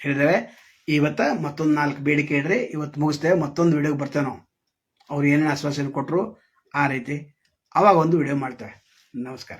ಹೇಳಿದ್ದೇವೆ. ಇವತ್ತು ಮತ್ತೊಂದು ನಾಲ್ಕು ಬೇಡಿಕೆ ಇಡ್ರಿ, ಇವತ್ತು ಮುಗಿಸ್ತೇವೆ ಮತ್ತೊಂದು ವಿಡಿಯೋಗೆ ಬರ್ತೇವೆ ನಾವು. ಅವ್ರು ಏನೇನು ಆಶ್ವಾಸನೆ ಕೊಟ್ಟರು ಆ ರೀತಿ ಅವಾಗ ಒಂದು ವಿಡಿಯೋ ಮಾಡ್ತೇವೆ. ನಮಸ್ಕಾರ.